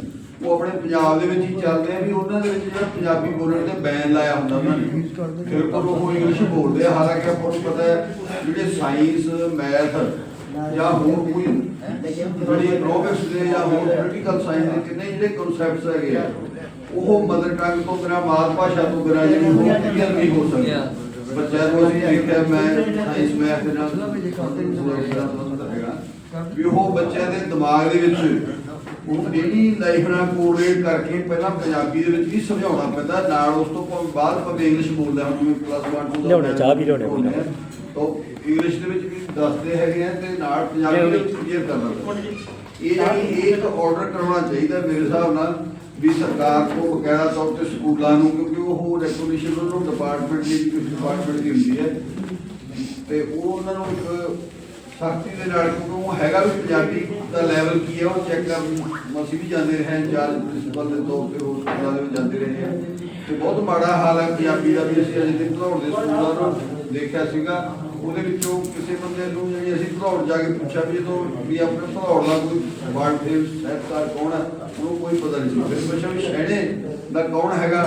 ਉਹ ਆਪਣੇ ਪੰਜਾਬ ਦੇ ਵਿੱਚ ਹੀ ਚੱਲਦੇ ਆ ਵੀ ਉਹਨਾਂ ਦੇ ਵਿੱਚ ਜਿਹੜਾ ਪੰਜਾਬੀ ਬੋਲਣ ਤੇ ਬੈਨ ਲਾਇਆ ਹੁੰਦਾ ਉਹਨਾਂ ਨੇ। ਫਿਰ ਪਰ ਉਹ ਇੰਗਲਿਸ਼ ਬੋਲਦੇ ਆ, ਹਾਲਾਂਕਿ ਆਪਾਂ ਨੂੰ ਪਤਾ ਹੈ ਜਿਹੜੇ ਸਾਇੰਸ ਮੈਥ ਜਾਂ ਹੋਰ ਕੋਈ ਜਿਹੜੀ ਇਕਨੋਮਿਕਸ ਦੇ ਜਾਂ ਹੋਰ ਪੋਲੀਟੀਕਲ ਸਾਇੰਸ ਦੇ ਕਿੰਨੇ ਜਿਹੜੇ ਕਨਸੈਪਟਸ ਹੈਗੇ ਆ ਉਹ ਮਦਰ ਟੰਗ ਤੋਂ ਬਿਨਾਂ ਮਾਤ ਭਾਸ਼ਾ ਤੋਂ ਬਿਨਾਂ ਜਿਹੜੀ ਉਹ ਕਲੀਅਰ ਨਹੀਂ ਹੋ ਸਕਦੀ। ਬੱਚਿਆਂ ਨੂੰ ਅਸੀਂ ਦੇਖਿਆ ਮੈਂ ਸਾਇੰਸ ਮੈਥ ਦੇ ਨਾਲ ਵੀ ਉਹ ਬੱਚਿਆਂ ਦੇ ਦਿਮਾਗ ਦੇ ਵਿੱਚ ਉਹ ਡੇਲੀ ਲਾਈਫ ਨਾਲ ਕੋਰਿਲੇਟ ਕਰਕੇ ਪਹਿਲਾਂ ਪੰਜਾਬੀ ਦੇ ਵਿੱਚ ਵੀ ਸਮਝਾਉਣਾ ਪੈਂਦਾ ਨਾਲ ਉਸ ਤੋਂ ਬਾਅਦ ਭਾਵੇਂ ਇੰਗਲਿਸ਼ ਬੋਲਦਾ ਹੁਣ ਪਲੱਸ 1 2 ਲਿਆਉਣੇ, ਚਾਹ ਵੀ ਲਿਆਉਣੇ ਤਾਂ ਇੰਗਲਿਸ਼ ਦੇ ਵਿੱਚ ਵੀ ਦੱਸਦੇ ਹੈਗੇ ਆ ਤੇ ਨਾਲ ਪੰਜਾਬੀ ਦੇ ਵਿੱਚ ਕਲੀਅਰ ਕਰਨਾ ਪੈਂਦਾ ਇਹ ਜਿਹੜੀ ਇਹ ਇੱਕ ਆਰਡਰ ਕਰਨਾ ਚਾਹੀਦਾ ਮੇਰੇ ਹਿਸਾਬ ਨਾਲ ਵੀ ਸਰਕਾਰ ਤੋਂ ਬਕਾਇਦਾ ਤੌਰ ਤੇ ਸਕੂਲਾਂ ਨੂੰ ਕਿਉਂਕਿ ਉਹ ਰੈਗੂਲੇਸ਼ਨ ਉਹਨਾਂ ਨੂੰ ਡਿਪਾਰਟਮੈਂਟ ਦੀ ਕਿਸੇ ਡਿਪਾਰਟਮੈਂਟ ਦੀ ਹੁੰਦੀ ਹੈ। ਤੇ ਉਹ ਉਹਨਾਂ ਨੂੰ ਇੱਕ ਸਖਤੀ ਦੇ ਨਾਲ ਕਿਉਂਕਿ ਉਹ ਹੈਗਾ ਵੀ ਪੰਜਾਬੀ ਦਾ ਲੈਵਲ ਕੀ ਹੈ ਉਹ ਚੈੱਕ ਕਰਨ ਅਸੀਂ ਵੀ ਜਾਂਦੇ ਰਹੇ ਹਾਂ ਚਾਰ ਪ੍ਰਿੰਸੀਪਲ ਦੇ ਤੌਰ ਤੇ ਉਹ ਸਕੂਲਾਂ ਦੇ ਵਿੱਚ ਜਾਂਦੇ ਰਹੇ ਹਾਂ। ਤੇ ਬਹੁਤ ਮਾੜਾ ਹਾਲ ਹੈ ਪੰਜਾਬੀ ਦਾ ਵੀ ਅਸੀਂ ਅਜੇ ਤੱਕ ਧਰੌੜ ਦੇ ਸਕੂਲਾਂ ਨੂੰ ਦੇਖਿਆ ਸੀਗਾ। ਉਹਦੇ ਵਿੱਚੋਂ ਕਿਸੇ ਬੰਦੇ ਨੂੰ ਜਿਹੜੀ ਅਸੀਂ ਧਰੌੜ ਜਾ ਕੇ ਪੁੱਛਿਆ ਵੀ ਜਦੋਂ ਵੀ ਆਪਣੇ ਧਰੌੜ ਦਾ ਕੋਈ ਵਾਰਡ ਦੇ ਸਹਿਤਕਾਰ ਕੌਣ ਹੈ, ਉਹਨੂੰ ਕੋਈ ਪਤਾ ਨਹੀਂ ਸੀ। ਫਿਰ ਪੁੱਛਿਆ ਵੀ ਸ਼ਹਿਣੇ ਦਾ ਕੌਣ ਹੈਗਾ,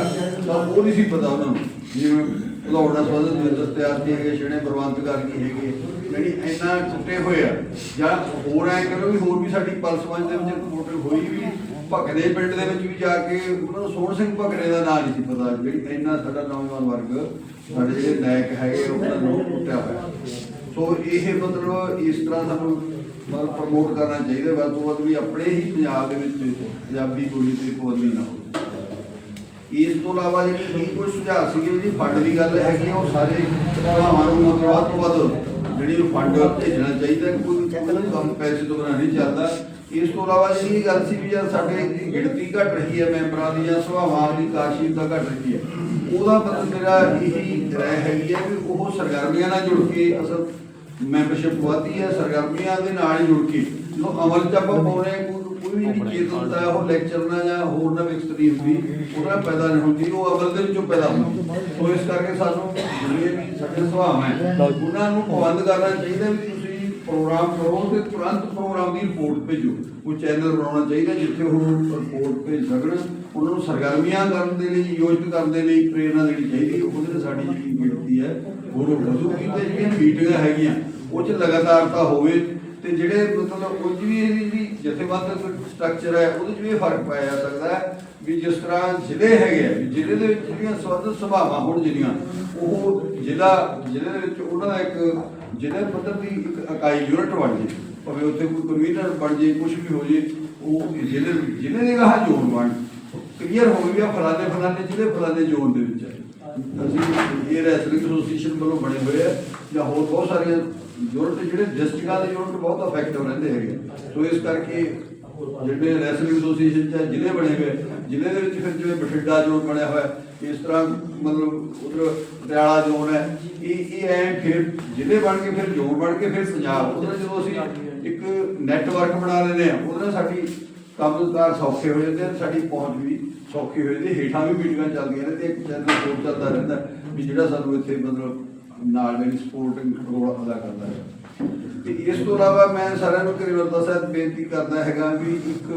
ਤਾਂ ਉਹ ਨਹੀਂ ਸੀ ਪਤਾ ਉਹਨਾਂ ਨੂੰ ਜਿਵੇਂ ਧਰੌੜ ਦਾ ਸਬੰਧ ਦੇ ਦਸਤਿਆਰ ਕੀ ਹੈਗੇ, ਸ਼ਹਿਣੇ ਪ੍ਰਬੰਧਕਾਰ ਕੀ ਹੈਗੇ। ਜਿਹੜੀ ਇੰਨਾ ਟੁੱਟੇ ਹੋਏ ਆ। ਜਾਂ ਹੋਰ ਐ ਕਰੋ ਵੀ ਹੋਰ ਵੀ ਸਾਡੀ ਪਲਸ ਵੰਜ ਦੇ ਵਿੱਚ ਰਿਪੋਰਟ ਹੋਈ ਵੀ ਭਗਦੇ ਪਿੰਡ ਦੇ ਵਿੱਚ ਵੀ ਜਾ ਕੇ ਉਹਨਾਂ ਨੂੰ ਸੋਹਣ ਸਿੰਘ ਭਗੜੇ ਦਾ ਨਾਂ ਨਹੀਂ ਸੀ ਪਤਾ ਜਿਹੜੀ ਇੰਨਾ ਸਾਡਾ ਨੌਜਵਾਨ ਵਰਗ ਸਾਡੇ ਜਿਹੜੇ ਨਾਇਕ ਹੈਗੇ ਉਹਨਾਂ ਨੂੰ ਟੁੱਟਿਆ ਹੋਇਆ। ਸੋ ਇਹ ਮਤਲਬ ਇਸ ਤਰ੍ਹਾਂ ਸਾਨੂੰ ਮਤਲਬ ਪ੍ਰਮੋਟ ਕਰਨਾ ਚਾਹੀਦਾ ਵੱਧ ਤੋਂ ਵੱਧ ਵੀ ਆਪਣੇ ਹੀ ਪੰਜਾਬ ਦੇ ਵਿੱਚ ਪੰਜਾਬੀ ਬੋਲੀ ਤੇ ਪਾਬੰਦੀ ਨਾ ਹੋਵੇ। ਇਸ ਤੋਂ ਇਲਾਵਾ ਜਿਹੜੀ ਕੋਈ ਸੁਝਾਅ ਸੀਗੇ ਜਿਹੜੀ ਫੰਡ ਦੀ ਗੱਲ ਹੈਗੀ ਆ, ਉਹ ਸਾਰੇ ਭਰਾਵਾਂ ਨੂੰ ਮਤਲਬ ਵੱਧ ਤੋਂ ਵੱਧ ਜਿਹੜੀ ਫੰਡ ਭੇਜਣਾ ਚਾਹੀਦਾ ਕੋਈ ਕੰਮ ਪੈਸੇ ਤੋਂ ਬਿਨਾਂ ਨਹੀਂ ਚੱਲਦਾ। ਇਸ ਤੋਂ ਇਲਾਵਾ ਇਹ ਗੱਲ ਸੀ ਵੀ ਯਾਰ ਸਾਡੇ ਗਿਣਤੀ ਘਟ ਰਹੀ ਹੈ, ਮੈਂਬਰਾਂ ਦੀ ਜਾਂ ਸੁਭਾਵਾਂ ਦੀ ਕਾਰਜਸ਼ੀਲਤਾ ਘਟ ਰਹੀ ਹੈ। ਉਹਦਾ ਮਤਲਬ ਮੇਰਾ ਇਹੀ ਰਾਏ ਹੈਗੀ ਹੈ ਵੀ ਉਹ ਸਰਗਰਮੀਆਂ ਨਾਲ ਜੁੜ ਕੇ ਅਸਲ ਮੈਂਬਰਸ਼ਿਪ ਵਧਦੀ ਹੈ, ਸਰਗਰਮੀਆਂ ਦੇ ਨਾਲ ਹੀ ਜੁੜ ਕੇ। ਜਦੋਂ ਅਮਲ ਚ ਆਪਾਂ ਪਾਉਣੇ ਕੋਈ ਵੀ ਚੇਤਨਤਾ ਉਹ ਲੈਕਚਰ ਨਾਲ ਜਾਂ ਹੋਰ ਨਾ ਮਿਕਸ ਹੁੰਦੀ ਉਹਦਾ ਪੈਦਾ ਨਹੀਂ ਹੁੰਦੀ, ਉਹ ਅਮਲ ਦੇ ਵਿੱਚੋਂ ਪੈਦਾ ਹੁੰਦੀ। ਸੋ ਇਸ ਕਰਕੇ ਸਾਨੂੰ ਜਿਹੜੇ ਵੀ ਸਾਡੇ ਸੁਭਾਅ ਹੈ, ਉਹਨਾਂ ਨੂੰ ਪਾਬੰਦ ਕਰਨਾ ਚਾਹੀਦਾ ਵੀ ਪ੍ਰੋਗਰਾਮ ਕਰੋ ਤੇ ਤੁਰੰਤ ਪ੍ਰੋਗਰਾਮ ਦੀ ਰਿਪੋਰਟ ਭੇਜੋ। ਉਹ ਚੈਨਲ ਬਣਾਉਣਾ ਚਾਹੀਦਾ ਜਿੱਥੇ ਉਹ ਰਿਪੋਰਟ ਭੇਜ ਸਕਣ। ਉਹਨਾਂ ਨੂੰ ਸਰਗਰਮੀਆਂ ਕਰਨ ਦੇ ਲਈ, ਯੋਜਿਤ ਕਰਨ ਦੇ ਲਈ ਪ੍ਰੇਰਣਾ ਦੇਣੀ ਚਾਹੀਦੀ ਉਹਦੇ ਨਾਲ ਸਾਡੀ ਜਿਹੜੀ ਗਿਣਤੀ ਹੈ ਉਹ ਵਧੂਗੀ ਤੇ ਜਿਹੜੀਆਂ ਮੀਟਿੰਗਾਂ ਹੈਗੀਆਂ, ਉਹ 'ਚ ਲਗਾਤਾਰਤਾ ਹੋਵੇ। ਤੇ ਜਿਹੜੇ ਮਤਲਬ ਕੁਝ ਵੀ ਇਹਦੀ ਜਿਹੜੀ ਜਥੇਬੰਦ ਸਟਰਕਚਰ ਹੈ, ਉਹਦੇ 'ਚ ਵੀ ਇਹ ਫ਼ਰਕ ਪਾਇਆ ਜਾ ਸਕਦਾ ਹੈ ਵੀ ਜਿਸ ਤਰ੍ਹਾਂ ਜ਼ਿਲ੍ਹੇ ਹੈਗੇ ਆ, ਵੀ ਜ਼ਿਲ੍ਹੇ ਦੇ ਵਿੱਚ ਜਿਹੜੀਆਂ ਸੰਬੰਧਿਤ ਸਭਾਵਾਂ ਹੋਣ ਜਿਹੜੀਆਂ, ਉਹ ਜ਼ਿਲ੍ਹਾ, ਜ਼ਿਲ੍ਹੇ ਦੇ ਵਿੱਚ ਉਹਨਾਂ ਦਾ ਇੱਕ ਜ਼ਿਲ੍ਹੇ ਪੱਧਰ ਦੀ ਇੱਕ ਇਕਾਈ ਯੂਨਿਟ ਬਣ ਜੇ, ਭਾਵੇਂ ਉੱਥੇ ਕੋਈ ਕਨਵੀਨਰ ਬਣ ਜੇ ਕੁਝ ਵੀ ਹੋ ਜੇ, ਉਹ ਜ਼ਿਲ੍ਹੇ ਜ਼ਿਲ੍ਹੇ ਦੇ ਗਾਹ ਜ਼ੋਨ ਬਣ। ਕਲੀਅਰ ਹੋ ਗਿਆ ਫਲਾਣੇ ਫਲਾਣੇ ਜ਼ਿਲ੍ਹੇ ਫਲਾਣੇ ਜ਼ੋਨ ਦੇ ਵਿੱਚ ਅਸੀਂ ਇਹ ਰੈਸਲਿੰਗ ਐਸੋਸੀਏਸ਼ਨ ਵੱਲੋਂ ਬਣੇ ਹੋਏ ਆ, ਜਾਂ ਹੋਰ ਬਹੁਤ ਸਾਰੀਆਂ ਯੂਨਿਟ ਜਿਹੜੇ ਡਿਸਟ੍ਰਿਕਟਾਂ ਦੇ ਯੂਨਿਟ ਬਹੁਤ ਅਫੈਕਟਿਵ ਰਹਿੰਦੇ ਹੈਗੇ ਸੋ ਇਸ ਕਰਕੇ ਜਿਹੜੇ ਰੈਸਲਿੰਗ ਐਸੋਸੀਏਸ਼ਨ ਚ ਜ਼ਿਲ੍ਹੇ ਬਣੇ ਹੋਏ, ਜ਼ਿਲ੍ਹੇ ਦੇ ਵਿੱਚ ਫਿਰ ਜਿਵੇਂ ਬਠਿੰਡਾ ਜ਼ੋਨ ਬਣਿਆ ਹੋਇਆ, ਇਸ ਤਰ੍ਹਾਂ ਮਤਲਬ ਉਧਰ ਪਟਿਆਲਾ ਜ਼ੋਨ ਹੈ, ਇਹ ਇਹ ਐ ਫਿਰ ਜ਼ਿਲ੍ਹੇ ਬਣ ਕੇ ਫਿਰ ਜ਼ੋਨ ਬਣ ਕੇ ਫਿਰ ਪੰਜਾਬ ਉਹਦੇ ਜਦੋਂ ਅਸੀਂ ਇੱਕ ਨੈਟਵਰਕ ਬਣਾ ਲੈਂਦੇ ਆ ਉਹਦੇ ਨਾਲ ਸਾਡੀ ਕੰਮਕਾਰ ਸੌਖੇ ਹੋ ਜਾਂਦੇ ਆ, ਸਾਡੀ ਪਹੁੰਚ ਵੀ ਸੌਖੀ ਹੋ ਜਾਂਦੀ ਹੈ। ਹੇਠਾਂ ਵੀ ਮੀਟਿੰਗਾਂ ਚੱਲਦੀਆਂ ਨੇ ਤੇ ਇੱਕ ਚੈਨਲ ਹੋਰ ਚੱਲਦਾ ਰਹਿੰਦਾ, ਵੀ ਜਿਹੜਾ ਸਾਨੂੰ ਇੱਥੇ ਮਤਲਬ ਨਾਲ ਮੇਰੀ ਸਪੋਰਟਿੰਗ ਰੋਲ ਅਦਾ ਕਰਦਾ ਹੈ ਤੇ ਇਸ ਤੋਂ ਇਲਾਵਾ ਮੈਂ ਸਾਰਿਆਂ ਨੂੰ ਕਰੀਵਰਤਾ ਸਾਹਿਬ ਬੇਨਤੀ ਕਰਦਾ ਹੈਗਾ ਵੀ ਇੱਕ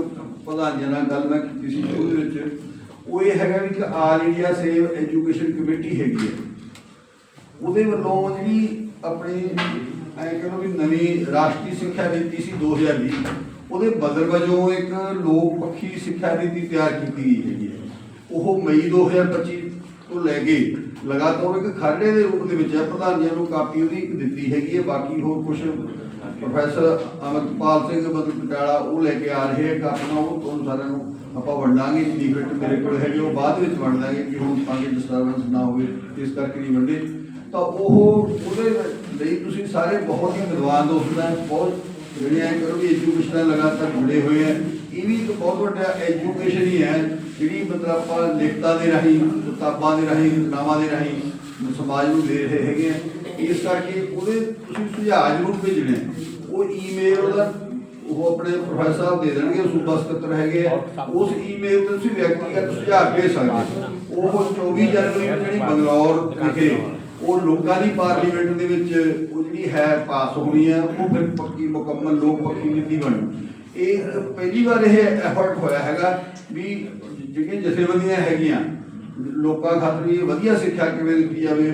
ਪ੍ਰਧਾਨ ਨਾਲ ਗੱਲ ਮੈਂ ਕੀਤੀ ਸੀ ਉਹਦੇ ਵਿੱਚ, ਉਹ ਇਹ ਹੈਗਾ ਵੀ ਇੱਕ all India save education committee ਹੈਗੀ ਹੈ। ਉਹਦੇ ਵੱਲੋਂ ਜਿਹੜੀ ਆਪਣੀ, ਐ ਕਹਿੰਦਾ ਵੀ ਨਵੀਂ ਰਾਸ਼ਟਰੀ ਸਿੱਖਿਆ ਨੀਤੀ ਸੀ 2020 ਉਹਦੇ ਬਦਲ ਵਜੋਂ ਇੱਕ ਲੋਕ ਪੱਖੀ ਸਿੱਖਿਆ ਨੀਤੀ ਤਿਆਰ ਕੀਤੀ ਗਈ ਹੈਗੀ ਹੈ। ਉਹ ਮਈ 2025 ਤੋਂ ਲੈ ਕੇ ਲਗਾਤਾਰ ਇੱਕ ਖਰੜੇ ਦੇ ਰੂਪ ਦੇ ਵਿੱਚ ਹੈ ਪ੍ਰਧਾਨ ਜੀ ਨੂੰ ਕਾਪੀ ਉਹਦੀ ਇੱਕ ਦਿੱਤੀ ਹੈਗੀ ਹੈ, ਬਾਕੀ ਹੋਰ ਕੁਝ ਪ੍ਰੋਫੈਸਰ ਅਮਰਪਾਲ ਸਿੰਘ ਬਦਲ ਪਟਿਆਲਾ, ਉਹ ਲੈ ਕੇ ਆ ਰਹੇ ਹੈ ਆਪਣਾ ਉਹ ਤੁਹਾਨੂੰ ਸਾਰਿਆਂ ਨੂੰ ਆਪਾਂ ਵੰਡਾਂਗੇ ਲੀਫਲੇਟ ਮੇਰੇ ਕੋਲ ਹੈਗੇ, ਉਹ ਬਾਅਦ ਵਿੱਚ ਵੰਡ ਦਾਂਗੇ ਕਿ ਹੁਣ ਤਾਂ ਕਿ ਡਿਸਟਰਬੈਂਸ ਨਾ ਹੋਵੇ, ਇਸ ਕਰਕੇ ਨਹੀਂ ਵੰਡੇ। ਤਾਂ ਉਹ ਉਹਦੇ ਲਈ ਤੁਸੀਂ ਸਾਰੇ ਬਹੁਤ ਹੀ ਵਿਦਵਾਨ ਦੋਸਤ ਹੈ, ਬਹੁਤ ਜਿਹੜੇ ਐ ਕਰੋ ਵੀ ਐਜੂਕੇਸ਼ਨ ਲਗਾਤਾਰ ਜੁੜੇ ਹੋਏ ਹੈ। ਇਹ ਵੀ ਇੱਕ ਬਹੁਤ ਵੱਡਾ ਐਜੂਕੇਸ਼ਨ ਹੀ ਹੈ, ਜਿਹੜੀ ਮਤਲਬ ਆਪਾਂ ਲਿਖਤਾਂ ਦੇ ਰਾਹੀਂ, ਕਿਤਾਬਾਂ ਦੇ ਰਾਹੀਂ ਨਾਮਾਂ ਦੇ ਰਾਹੀਂ ਸਮਾਜ ਨੂੰ ਦੇ ਰਹੇ ਹੈਗੇ ਆ। ਇਸ ਕਰਕੇ ਉਹਦੇ ਤੁਸੀਂ ਸੁਝਾਅ ਜ਼ਰੂਰ ਭੇਜਣੇ। ਉਹ ਈਮੇਲ ਉਹਦਾ, ਉਹ ਆਪਣੇ ਪ੍ਰੋਫੈਸਰ ਸਾਹਿਬ ਦੇ ਦੇਣਗੇ ਸੂਬਾ ਸਕੱਤਰ ਹੈਗੇ ਆ। ਉਸ ਈਮੇਲ ਤੇ ਤੁਸੀਂ ਵਿਅਕਤੀਗਤ ਸੁਝਾਅ ਭੇਜ ਸਕਦੇ ਉਹ 24 ਜਨਵਰੀ ਨੂੰ ਜਿਹੜੀ ਬੰਗਲੌਰ ਵਿਖੇ, ਉਹ ਲੋਕਾਂ ਦੀ ਪਾਰਲੀਮੈਂਟ ਦੇ ਵਿੱਚ ਉਹ ਜਿਹੜੀ ਹੈ ਪਾਸ ਹੋਣੀ ਹੈ ਉਹ ਫਿਰ ਪੱਕੀ ਮੁਕੰਮਲ, ਲੋਕ ਪੱਕੀ ਨੀਤੀ ਬਣੀ। ਇਹ ਪਹਿਲੀ ਵਾਰ ਇਹ ਐਫਰਟ ਹੋਇਆ ਹੈਗਾ ਵੀ ਜਿਹੜੀਆਂ ਜਥੇਬੰਦੀਆਂ ਹੈਗੀਆਂ, ਲੋਕਾਂ ਖਾਤਰ ਵੀ ਵਧੀਆ ਸਿੱਖਿਆ ਕਿਵੇਂ ਦਿੱਤੀ ਜਾਵੇ,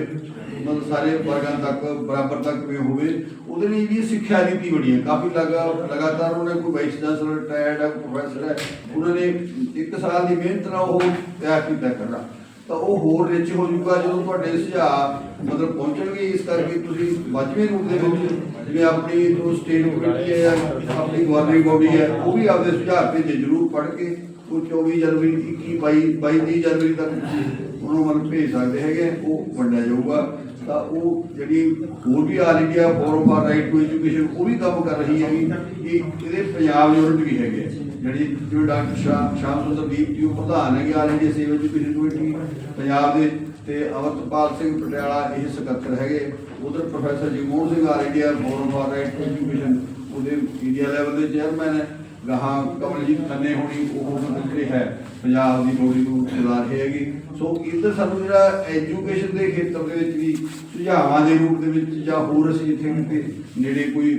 ਮਤਲਬ ਸਾਰੇ ਵਰਗਾਂ ਤੱਕ, ਬਰਾਬਰ ਤੱਕ ਕਿਵੇਂ ਹੋਵੇ, ਉਹਦੇ ਲਈ ਵੀ ਸਿੱਖਿਆ ਨੀਤੀ ਬਣੀ ਹੈ। ਕਾਫੀ ਲਗਾ, ਲਗਾਤਾਰ ਉਹਨੇ ਕੋਈ ਵਾਈਸ ਚਾਂਸਲਰ ਰਿਟਾਇਰਡ ਹੈ ਪ੍ਰੋਫੈਸਰ ਹੈ, ਉਹਨਾਂ ਨੇ ਇੱਕ ਸਾਲ ਦੀ ਮਿਹਨਤ ਨਾਲ ਉਹ ਤਿਆਰ ਕੀਤਾ ਕਰਨਾ। ਤਾਂ ਉਹ ਹੋਰ ਰਿਚ ਹੋ ਜਾਊਗਾ ਜਦੋਂ ਤੁਹਾਡੇ ਸੁਝਾਅ ਮਤਲਬ ਪਹੁੰਚਣਗੇ, ਇਸ ਕਰਕੇ ਤੁਸੀਂ ਵੱਜਵੇਂ ਰੂਪ ਦੇ ਵਿੱਚ ਜਿਵੇਂ ਆਪਣੀ ਜੋ ਸਟੇਟ ਕਮੇਟੀ ਹੈ ਆਪਣੀ ਗਵਰਨਿੰਗ ਬੋਡੀ ਹੈ, ਉਹ ਵੀ ਆਪਦੇ ਸੁਝਾਅ ਭੇਜੇ ਜ਼ਰੂਰ ਪੜ੍ਹ ਕੇ ਉਹ 24 ਜਨਵਰੀ 21 22 22 30 ਜਨਵਰੀ ਤੱਕ ਤੁਸੀਂ ਉਹਨੂੰ ਮਤਲਬ ਭੇਜ ਸਕਦੇ ਹੈਗੇ ਉਹ ਵੰਡਿਆ ਜਾਊਗਾ। ਤਾਂ ਉਹ ਜਿਹੜੀ ਹੋਰ ਵੀ all India forum for right to education ਉਹ ਵੀ ਕੰਮ ਕਰ ਰਹੀ ਹੈਗੀ। ਇਹ ਇਹਦੇ ਪੰਜਾਬ ਯੂਨਿਟ ਵੀ ਹੈਗੇ ਆ। ਜਿਹੜੀ ਜੋ ਡਾਕਟਰ ਸ਼ਾਮ ਸ਼ਾਮ ਸੁੰਦਰਦੀਪ ਜੀ, ਉਹ ਪ੍ਰਧਾਨ ਹੈਗੇ all India civil education committee Punjab ਦੇ ਤੇ ਅਮਰਪਾਲ ਸਿੰਘ ਪਟਿਆਲਾ ਇਹ ਸਕੱਤਰ ਹੈਗੇ। ਉਧਰ professor Jagmohan Singh all India forum for right to education ਉਹਦੇ ਇੰਡੀਆ ਲੈਵਲ ਦੇ ਚੇਅਰਮੈਨ ਹੈ। ਗਾਹਾਂ ਕਮਲਜੀਤ ਖੰਨੇ ਹੋਣੀ, ਉਹ ਮਤਲਬ ਜਿਹੜੇ ਹੈ, ਪੰਜਾਬ ਦੀ ਬੋਡੀ ਨੂੰ ਚਲਾ ਰਹੇ ਹੈਗੇ। ਸੋ ਇੱਧਰ ਸਾਨੂੰ ਜਿਹੜਾ ਐਜੂਕੇਸ਼ਨ ਦੇ ਖੇਤਰ ਦੇ ਵਿੱਚ ਵੀ ਸੁਝਾਵਾਂ ਦੇ ਰੂਪ ਦੇ ਵਿੱਚ ਜਾਂ ਹੋਰ ਅਸੀਂ ਇੱਥੇ ਕਿਤੇ ਨੇੜੇ ਕੋਈ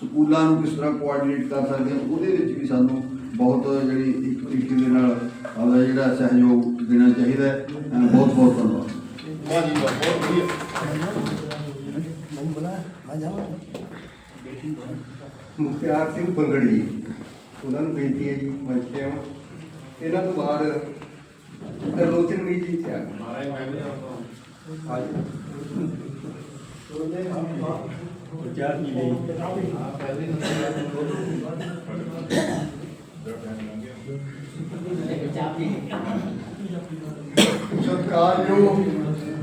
ਸਕੂਲਾਂ ਨੂੰ ਕਿਸ ਤਰ੍ਹਾਂ ਕੋਆਰਡੀਨੇਟ ਕਰ ਸਕਦੇ ਹਾਂ ਉਹਦੇ ਵਿੱਚ ਵੀ ਸਾਨੂੰ ਬਹੁਤ ਜਿਹੜੀ ਇੱਕ ਤਰੀਕੇ ਦੇ ਨਾਲ ਆਪਦਾ ਜਿਹੜਾ ਸਹਿਯੋਗ ਦੇਣਾ ਚਾਹੀਦਾ ਹੈ। ਬਹੁਤ ਬਹੁਤ ਧੰਨਵਾਦ। ਵਾਹ ਜੀ ਵਾਹ ਬਹੁਤ ਵਧੀਆ। ਮੁਖਤਿਆਰ ਸਿੰਘ ਬੰਗੜੀ ਉਹਨਾਂ ਨੂੰ ਬੇਨਤੀ ਹੈ ਜੀ ਮੰਚ ਤੇ ਇਹਨਾਂ ਤੋਂ ਬਾਅਦ ਵੀ ਜੀ ਤੇ ਸਤਿਕਾਰਯੋਗ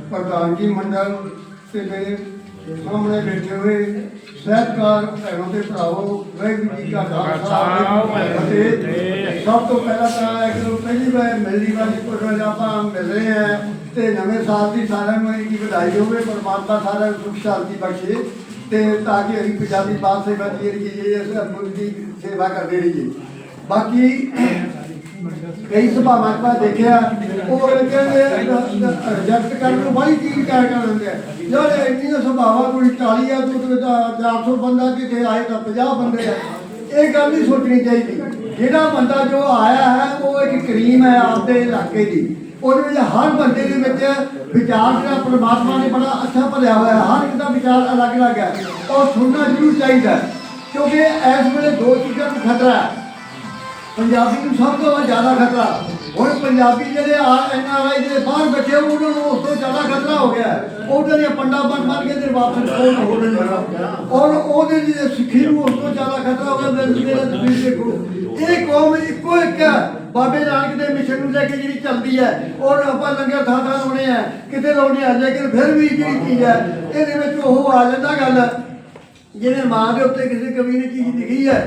ਪ੍ਰਧਾਨ ਜੀ ਮੰਡਲ ਤੇ ਮੇਰੇ ਸਾਹਮਣੇ ਬੈਠੇ ਹੋਏ ਸਹਿਤਕਾਰ ਕੀ ਫਤਿਹ ਸਭ ਤੋਂ ਪਹਿਲਾਂ ਤਾਂ ਇੱਕ ਨੂੰ ਪਹਿਲੀ ਵਾਰ ਮਿਲਦੀ ਵਾਰੀ ਕੋਲ ਆਪਾਂ ਮਿਲ ਰਹੇ ਹਾਂ ਤੇ ਨਵੇਂ ਸਾਲ ਦੀ ਸਾਰਿਆਂ ਨੂੰ ਇੱਕ ਵਧਾਈ ਹੋਵੇ ਪਰਮਾਤਮਾ ਸਾਰਿਆਂ ਨੂੰ ਸੁਖ ਸ਼ਾਂਤੀ ਬਖਸ਼ੇ ਤੇ ਤਾਂ ਕਿ ਅਸੀਂ ਪੰਜਾਬੀ ਬਾਤ ਸੇਵਾ ਦੀ ਜਿਹੜੀ ਜਿਹੜੀ ਅਸੀਂ ਮੁਲਕ ਦੀ ਸੇਵਾ ਕਰਦੇ ਰਹੀਏ। ਬਾਕੀ ਕਈ ਸਭਾਵਾਂ ਆਪਾਂ ਦੇਖਿਆ, ਉਹ ਕਹਿੰਦੇ ਰਿਜੈਕਟ ਕਰਨ ਨੂੰ ਬੜੀ ਚੀਜ਼ ਕਹਿ ਕਰ ਦਿੰਦੇ ਆ? ਯਾਰ ਇੰਨੀਆਂ ਸਭਾਵਾਂ, ਕੋਈ 40 ਆ, ਤੂੰ ਤੇ 400 ਬੰਦਾ ਕਿਤੇ ਆਏ ਤਾਂ 50 ਬੰਦੇ ਆ। ਇਹ ਗੱਲ ਨਹੀਂ ਸੋਚਣੀ ਚਾਹੀਦੀ। ਜਿਹੜਾ ਬੰਦਾ ਜੋ ਆਇਆ ਹੈ, ਉਹ ਇੱਕ ਕਰੀਮ ਹੈ ਆਪਦੇ ਇਲਾਕੇ ਦੀ। ਉਹਦੇ ਵਿੱਚ ਹਰ ਬੰਦੇ ਦੇ ਵਿੱਚ ਵਿਚਾਰ ਜਿਹੜਾ ਪਰਮਾਤਮਾ ਨੇ ਬੜਾ ਅੱਛਾ ਭਰਿਆ ਹੋਇਆ ਹੈ। ਹਰ ਇੱਕ ਦਾ ਵਿਚਾਰ ਅਲੱਗ-ਅਲੱਗ ਹੈ। ਔਰ ਸੁਣਨਾ ਜ਼ਰੂਰ ਚਾਹੀਦਾ ਕਿਉਂਕਿ ਇਸ ਵੇਲੇ ਦੋ ਚੀਜ਼ਾਂ ਨੂੰ ਖਤਰਾ ਹੈ। ਪੰਜਾਬੀ ਨੂੰ ਸਭ ਤੋਂ ਜ਼ਿਆਦਾ ਖਤਰਾ। ਹੁਣ ਪੰਜਾਬੀ ਜਿਹੜੇ ਆ ਐਨਆਰਆਈ ਜਿਹੜੇ ਬਾਹਰ ਬੈਠੇ ਉਹਨਾਂ ਨੂੰ ਉਸ ਤੋਂ ਜ਼ਿਆਦਾ ਖਤਰਾ ਹੋ ਗਿਆ ਹੈ। ਉਹਨਾਂ ਦੀਆਂ ਪੰਡਾ ਬਣ ਬਣ ਕੇ ਤੇ ਵਾਪਸ ਕੋਲ ਹੋ ਰਹੇ ਨੇ ਔਰ ਉਹਦੇ ਜਿਹੜੇ ਸਿੱਖੀ ਨੂੰ ਉਸ ਤੋਂ ਜ਼ਿਆਦਾ ਖਤਰਾ ਹੋ ਗਿਆ ਮੇਰੇ ਮੇਰੇ ਤਸਵੀਰ ਦੇਖੋ। ਇਹ ਕੌਮ ਇੱਕੋ ਇੱਕ ਹੈ। ਬਾਬੇ ਨਾਨਕ ਦੇ ਮਿਸ਼ਨ ਨੂੰ ਲੈ ਕੇ ਜਿਹੜੀ ਚੱਲਦੀ ਹੈ, ਔਰ ਆਪਾਂ ਲੰਗਰ ਥਾਂ ਥਾਂ ਲਾਉਣੇ ਆ, ਕਿਤੇ ਲਾਉਣੇ ਆ, ਲੇਕਿਨ ਫਿਰ ਵੀ ਜਿਹੜੀ ਚੀਜ਼ ਹੈ, ਇਹਦੇ ਵਿੱਚ ਉਹ ਆ ਜਾਂਦਾ ਗੱਲ, ਜਿਹਨੇ ਮਾਂ ਦੇ ਉੱਤੇ ਕਿਸੇ ਕਵੀ ਨੇ ਚੀਜ਼ ਲਿਖੀ ਹੈ।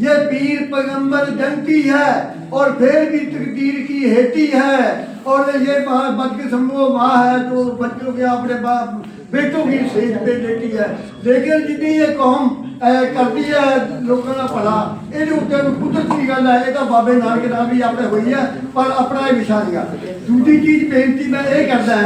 ਇਹ ਪੀਰ ਪੈਗੰਬਰ ਜੰਤੀ ਹੈ, ਔਰ ਫਿਰ ਵੀ ਤਕਦੀਰ ਕੀ ਹੇਤੀ ਹੈ और ये माँ बदकिस्मो माँ है तो बच्चों के अपने बाप ਬੇਟੂਗੀ ਸੇਜ ਤੇ ਲੇਟੀ ਹੈ। ਲੇਕਿਨ ਜਿੱਦੀ ਇਹ ਕੌਮ ਕਰਦੀ ਹੈ ਲੋਕਾਂ ਦਾ ਭਲਾ, ਇਹਦੇ ਉੱਤੇ ਕੋਈ ਕੁਦਰਤ ਦੀ ਗੱਲ ਹੈ, ਇਹ ਤਾਂ ਬਾਬੇ ਨਾਨਕ ਨਾਲ ਵੀ ਆਪਣੇ ਹੋਈ ਹੈ, ਪਰ ਆਪਣਾ ਇਹ ਵਿਸ਼ਾ ਨਹੀਂਗਾ ਦੂਜੀ ਚੀਜ਼ ਬੇਨਤੀ ਮੈਂ ਇਹ ਕਰਦਾ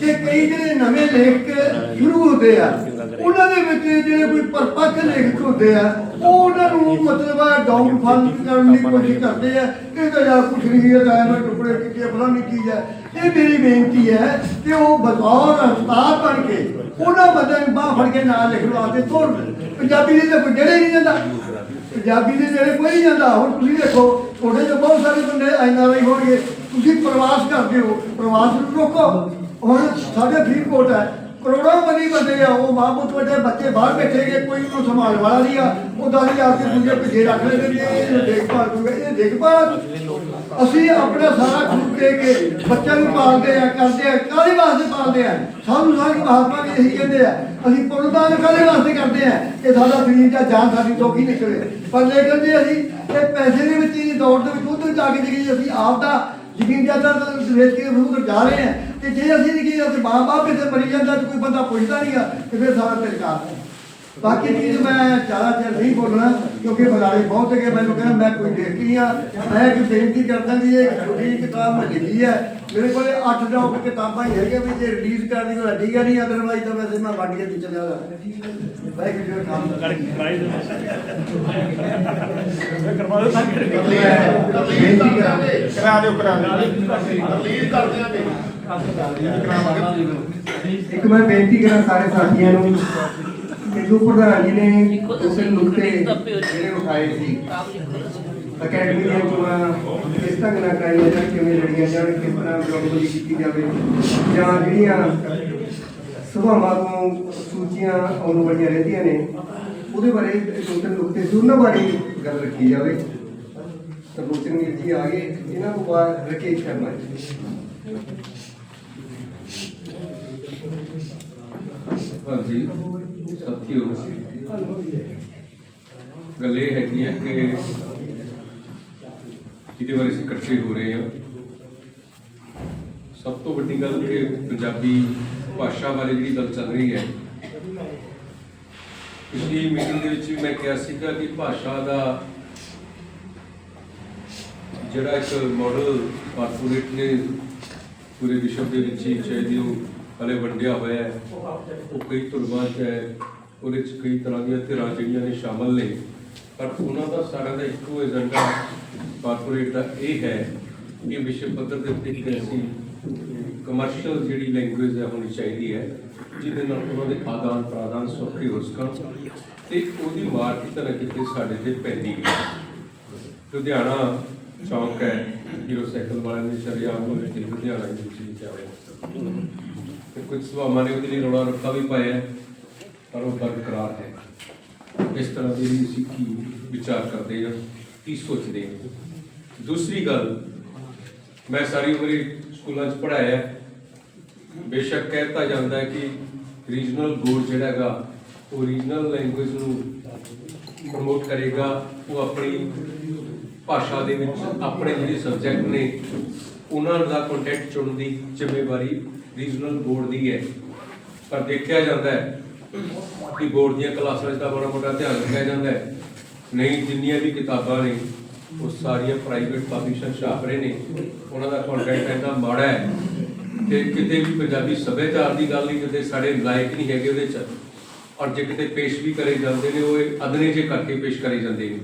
ਕਿ ਕਈ ਜਿਹੜੇ ਨਵੇਂ ਲੇਖਕ ਸ਼ੁਰੂ ਹੁੰਦੇ ਆ, ਉਹਨਾਂ ਦੇ ਵਿੱਚ ਜਿਹੜੇ ਕੋਈ ਪਰਪੱਖ ਲੇਖਕ ਹੁੰਦੇ ਆ, ਉਹ ਉਹਨਾਂ ਨੂੰ ਮਤਲਬ ਡਾਊਨ ਡਾਊਨਫਾਲ ਕਰਨ ਦੀ ਕੋਸ਼ਿਸ਼ ਕਰਦੇ ਆ ਇਹ ਤਾਂ ਕੁਛ ਨਹੀਂ ਹੈ, ਤਾਂ ਮੈਂ ਟੁਕੜੇ ਕੀਤੇ ਫਲਾਣੀ ਚੀਜ਼ ਹੈ। ਇਹ ਮੇਰੀ ਬੇਨਤੀ ਹੈ ਕਿ ਉਹ ਬਤੌਰ ਉਸਤਾਦ ਬਣ ਕੇ ਉਹਨਾਂ ਬੰਦਿਆਂ ਨੂੰ ਬਾਹ ਫੜ ਕੇ ਨਾਲ ਲਿਖਣ ਵਾਸਤੇ ਤੋੜ ਪੰਜਾਬੀ ਦੇ ਤਾਂ ਕੋਈ ਜਿਹੜੇ ਨਹੀਂ ਜਾਂਦਾ। ਪੰਜਾਬੀ ਦੇ ਜਿਹੜੇ ਕੋਈ ਨਹੀਂ ਜਾਂਦਾ। ਹੁਣ ਤੁਸੀਂ ਦੇਖੋ, ਤੁਹਾਡੇ ਤੋਂ ਬਹੁਤ ਸਾਰੇ ਬੰਦੇ ਐਨਆਰਆਈ ਹੋਣਗੇ। ਤੁਸੀਂ ਪ੍ਰਵਾਸ ਕਰਦੇ ਹੋ, ਪ੍ਰਵਾਸ ਨੂੰ ਰੋਕੋ। ਹੁਣ ਸਾਡੇ ਫਰੀਦਕੋਟ ਹੈ, ਕਰੋੜਾਂ ਬੰਦੀ ਬੰਦੇ ਆ, ਉਹ ਮਾਂ ਪੁੱਤ ਵੱਡੇ ਬੱਚੇ ਬਾਹਰ ਬੈਠੇਗੇ ਕੋਈ ਉਹਨੂੰ ਸੰਭਾਲ ਵਾਲਾ ਨਹੀਂ ਆ। ਉਹ ਦਾਦੀ ਆ ਕੇ ਦੂਜੇ ਪਿੱਛੇ ਰੱਖ ਲੈਂਦੇ ਨੇ, ਇਹ ਦੇਖਭਾਲ ਕਰੂਗਾ, ਇਹ ਦੇਖਭਾਲ ਅਸੀਂ ਆਪਣਾ ਸਾਰਾ ਖੂਨ ਦੇ ਕੇ ਬੱਚਿਆਂ ਨੂੰ ਪਾਲਦੇ ਆ, ਕਰਦੇ ਆ, ਕਾਹਦੇ ਵਾਸਤੇ ਪਾਲਦੇ ਆ? ਸਾਨੂੰ ਸਾਰੇ ਮਹਾਤਮਾ ਜੀ ਇਹੀ ਕਹਿੰਦੇ ਆ, ਅਸੀਂ ਪੁਰਦਾਨ ਕਾਹਦੇ ਵਾਸਤੇ ਕਰਦੇ ਆ? ਇਹ ਸਾਡਾ ਸਰੀਰ ਜਾਂ ਜਾਨ ਸਾਡੀ ਸੌਖੀ ਨਿਕਲੇ। ਪਰ ਲੇਕਿਨ ਜੇ ਅਸੀਂ ਇਹ ਪੈਸੇ ਦੇ ਵਿੱਚ ਹੀ ਦੌੜ ਦੇ ਵਿੱਚ ਉਧਰ ਜਾ ਕੇ ਜੇ ਅਸੀਂ ਆਪ ਦਾ ਜ਼ਮੀਨ ਜਾਇਦਾਦ ਵੇਚ ਕੇ ਉਧਰ ਜਾ ਰਹੇ ਆ। ਤੇ ਜੇ ਅਸੀਂ ਨਹੀਂ ਗਏ ਮਾਂ ਬਾਪ ਇੱਥੇ ਮਰੀ ਜਾਂਦਾ ਤੇ ਕੋਈ ਬੰਦਾ ਪੁੱਛਦਾ ਨਹੀਂਗਾ ਤੇ ਫਿਰ ਸਾਰਾ ਤਿਰਕਾਰ। ਹੈ ਬਾਕੀ ਚੀਜ਼ ਮੈਂ ਜ਼ਿਆਦਾ ਚਿਰ ਨਹੀਂ ਬੋਲਣਾ ਕਿਉਂਕਿ ਬੁਲਾਰੇ ਬਹੁਤ ਹੈਗੇ ਮੈਨੂੰ ਕਹਿੰਦਾ ਮੈਂ ਕੋਈ ਦੇਖੀ ਆ ਮੈਂ ਇੱਕ ਬੇਨਤੀ ਕਰਦਾ ਵੀ ਇਹ ਛੋਟੀ ਕਿਤਾਬ ਮੈਂ ਲਿਖੀ ਹੈ ਮੇਰੇ ਕੋਲੇ 8-9 ਕਿਤਾਬਾਂ ਹੀ ਹੈਗੀਆਂ ਵੀ ਜੇ ਰਿਲੀਜ਼ ਕਰਨੀ ਤਾਂ ਠੀਕ ਹੈ ਨਹੀਂ ਅਦਰਵਾਈਜ਼ ਤਾਂ ਵੈਸੇ ਮੈਂ ਵੰਡ ਕੇ ਚਲੇ ਜਾਵਾਂਗਾ ਵਾਹਿਗੁਰੂ ਜੀ ਕਾ ਖਾਲਸਾ ਕਰਵਾ ਦਿਓ ਤਾਂ ਕਿ ਬੇਨਤੀ ਕਰਾਂ ਕਰਾ ਦਿਓ ਕਰਾ ਦਿਓ ਰਿਲੀਜ਼ ਕਰ ਦਿਆਂਗੇ ਇੱਕ ਮੈਂ ਬੇਨਤੀ ਕਰਾਂ ਸਾਰੇ ਸਾਥੀਆਂ ਨੂੰ ਕਿ ਜੋ ਪ੍ਰਧਾਨ ਜੀ ਨੇ ਉਸ ਨੁਕਤੇ ਜਿਹੜੇ ਉਠਾਏ ਸੀ। ਅਕੈਡਮੀ ਦੀਆਂ ਚੋਣਾਂ ਕਿਸ ਢੰਗ ਨਾਲ ਕਰਾਈਆਂ ਜਾਣ ਕਿਵੇਂ ਲੜੀਆਂ ਜਾਣ ਕਿਸ ਤਰ੍ਹਾਂ ਬਲੌਗਬੰਦੀ ਕੀਤੀ ਜਾਵੇ ਜਾਂ ਜਿਹੜੀਆਂ ਸਭਾਵਾਂ ਤੋਂ ਸੂਚੀਆਂ ਆਉਣ ਵਾਲੀਆਂ ਰਹਿੰਦੀਆਂ ਨੇ ਉਹਦੇ ਬਾਰੇ ਦੋ ਤਿੰਨ ਨੁਕਤੇ ਸੀ ਉਹਨਾਂ ਬਾਰੇ ਗੱਲ ਰੱਖੀ ਜਾਵੇ। ਸਰਵੋਚਨ ਵੀਰ ਜੀ ਆ ਗਏ ਇਹਨਾਂ ਤੋਂ ਬਾਅਦ ਰਕੇਸ਼ ਸ਼ਰਮਾ ਜੀ ਹਾਂਜੀ। ਸਾਥੀਓ ਗੱਲ ਇਹ ਹੈਗੀ ਹੈ ਕਿ ਜਿਹਦੇ ਬਾਰੇ ਅਸੀਂ ਇਕੱਠੇ ਹੋ ਰਹੇ ਹਾਂ। ਸਭ ਤੋਂ ਵੱਡੀ ਗੱਲ ਕਿ ਪੰਜਾਬੀ ਭਾਸ਼ਾ ਬਾਰੇ ਜਿਹੜੀ ਗੱਲ ਚੱਲ ਰਹੀ ਹੈ, ਪਿਛਲੀ ਮੀਟਿੰਗ ਦੇ ਵਿੱਚ ਵੀ ਮੈਂ ਕਿਹਾ ਸੀਗਾ ਕਿ ਭਾਸ਼ਾ ਦਾ ਜਿਹੜਾ ਇੱਕ ਮਾਡਲ ਕਾਰਪੋਰੇਟ ਨੇ ਪੂਰੇ ਵਿਸ਼ਵ ਦੇ ਵਿੱਚ ਹੀ ਚਾਹੀਦੀ ਉਹ ਹਲੇ ਵੰਡਿਆ ਹੋਇਆ ਹੈ। ਉਹ ਕਈ ਧੁਰਮਾਂ 'ਚ ਹੈ। ਉਹਦੇ 'ਚ ਕਈ ਤਰ੍ਹਾਂ ਦੀਆਂ ਧਿਰਾਂ ਜਿਹੜੀਆਂ ਨੇ ਸ਼ਾਮਲ ਨੇ। ਪਰ ਉਹਨਾਂ ਦਾ ਸਾਰਿਆਂ ਦਾ ਇੱਕੋ ਏਜੰਡਾ ਕਾਰਪੋਰੇਟ ਦਾ ਇਹ ਹੈ ਕਿ ਵਿਸ਼ਵ ਪੱਧਰ ਦੇ ਉੱਤੇ ਇੱਕ ਐਸੀ ਕਮਰਸ਼ੀਅਲ ਜਿਹੜੀ ਲੈਂਗੁਏਜ ਹੈ ਹੋਣੀ ਚਾਹੀਦੀ ਹੈ ਜਿਹਦੇ ਨਾਲ ਉਹਨਾਂ ਦੇ ਆਦਾਨ ਪ੍ਰਦਾਨ ਸੌਖੇ ਹੋ ਸਕਣ ਤੇ ਉਹਦੀ ਮਾਰ ਕਿਤੇ ਨਾ ਕਿਤੇ ਸਾਡੇ ਤੇ ਪੈਂਦੀ ਹੈ। ਲੁਧਿਆਣਾ ਚੌਂਕ ਹੈ। ਹੀਰੋ ਸਾਈਕਲ ਵਾਲਿਆਂ ਨੇ ਸ਼ਰਿਆਮ ਨੂੰ ਲੁਧਿਆਣਾ ਦੇ ਲਿਖਿਆ ਹੋਇਆ ਤੇ ਕੁਝ ਸੁਭਾਵਾਂ ਨੇ ਉਹਦੇ ਲਈ ਰੌਲਾ ਰੱਖਾ ਵੀ ਪਾਇਆ ਪਰ ਉਹ ਬਰਕਰਾਰ ਹੈ ਇਸ ਤਰ੍ਹਾਂ ਦੀ ਅਸੀਂ ਕੀ ਵਿਚਾਰ ਕਰਦੇ ਹਾਂ, ਕੀ ਸੋਚਦੇ ਹਾਂ ਦੂਸਰੀ ਗੱਲ, ਮੈਂ ਸਾਰੀ ਉਮਰ ਸਕੂਲਾਂ 'ਚ ਪੜ੍ਹਾਇਆ ਹੈ। ਬੇਸ਼ੱਕ ਕਹਿਤਾ ਜਾਂਦਾ ਹੈ ਕਿ ਰੀਜਨਲ ਬੋਰਡ ਜਿਹੜਾ ਹੈਗਾ, ਉਹ ਰੀਜਨਲ ਲੈਂਗੁਏਜ ਨੂੰ ਪ੍ਰਮੋਟ ਕਰੇਗਾ, ਉਹ ਆਪਣੀ ਭਾਸ਼ਾ ਦੇ ਵਿੱਚ ਆਪਣੇ ਜਿਹੜੇ ਸਬਜੈਕਟ ਨੇ, ਉਹਨਾਂ ਦਾ ਕੰਟੈਂਟ ਚੁਣਨ ਦੀ ਜ਼ਿੰਮੇਵਾਰੀ ਰੀਜਨਲ ਬੋਰਡ ਦੀ ਹੈ। ਪਰ ਦੇਖਿਆ ਜਾਂਦਾ ਹੈ ਕਿ ਬੋਰਡ ਦੀਆਂ ਕਲਾਸਾਂ 'ਚ ਤਾਂ ਬੜਾ ਮੋਟਾ ਧਿਆਨ ਰੱਖਿਆ ਜਾਂਦਾ ਹੈ। ਨਹੀਂ, ਜਿੰਨੀਆਂ ਵੀ ਕਿਤਾਬਾਂ ਨੇ, ਉਹ ਸਾਰੀਆਂ ਪ੍ਰਾਈਵੇਟ ਪਬਲਿਸ਼ਰ ਛਾਪ ਰਹੇ ਨੇ। ਉਹਨਾਂ ਦਾ ਕੰਟੈਂਟ ਇੰਨਾ ਮਾੜਾ ਹੈ ਕਿ ਕਿਤੇ ਵੀ ਪੰਜਾਬੀ ਸੱਭਿਆਚਾਰ ਦੀ ਗੱਲ ਨਹੀਂ, ਕਿਤੇ ਸਾਡੇ ਲਾਇਕ ਨਹੀਂ ਹੈਗੇ ਉਹਦੇ 'ਚ। ਔਰ ਜੇ ਕਿਤੇ ਪੇਸ਼ ਵੀ ਕਰੇ ਜਾਂਦੇ ਨੇ, ਉਹ ਇਹ ਅਦਨੇ ਜੇ ਕਰਕੇ ਪੇਸ਼ ਕਰੇ ਜਾਂਦੇ ਨੇ।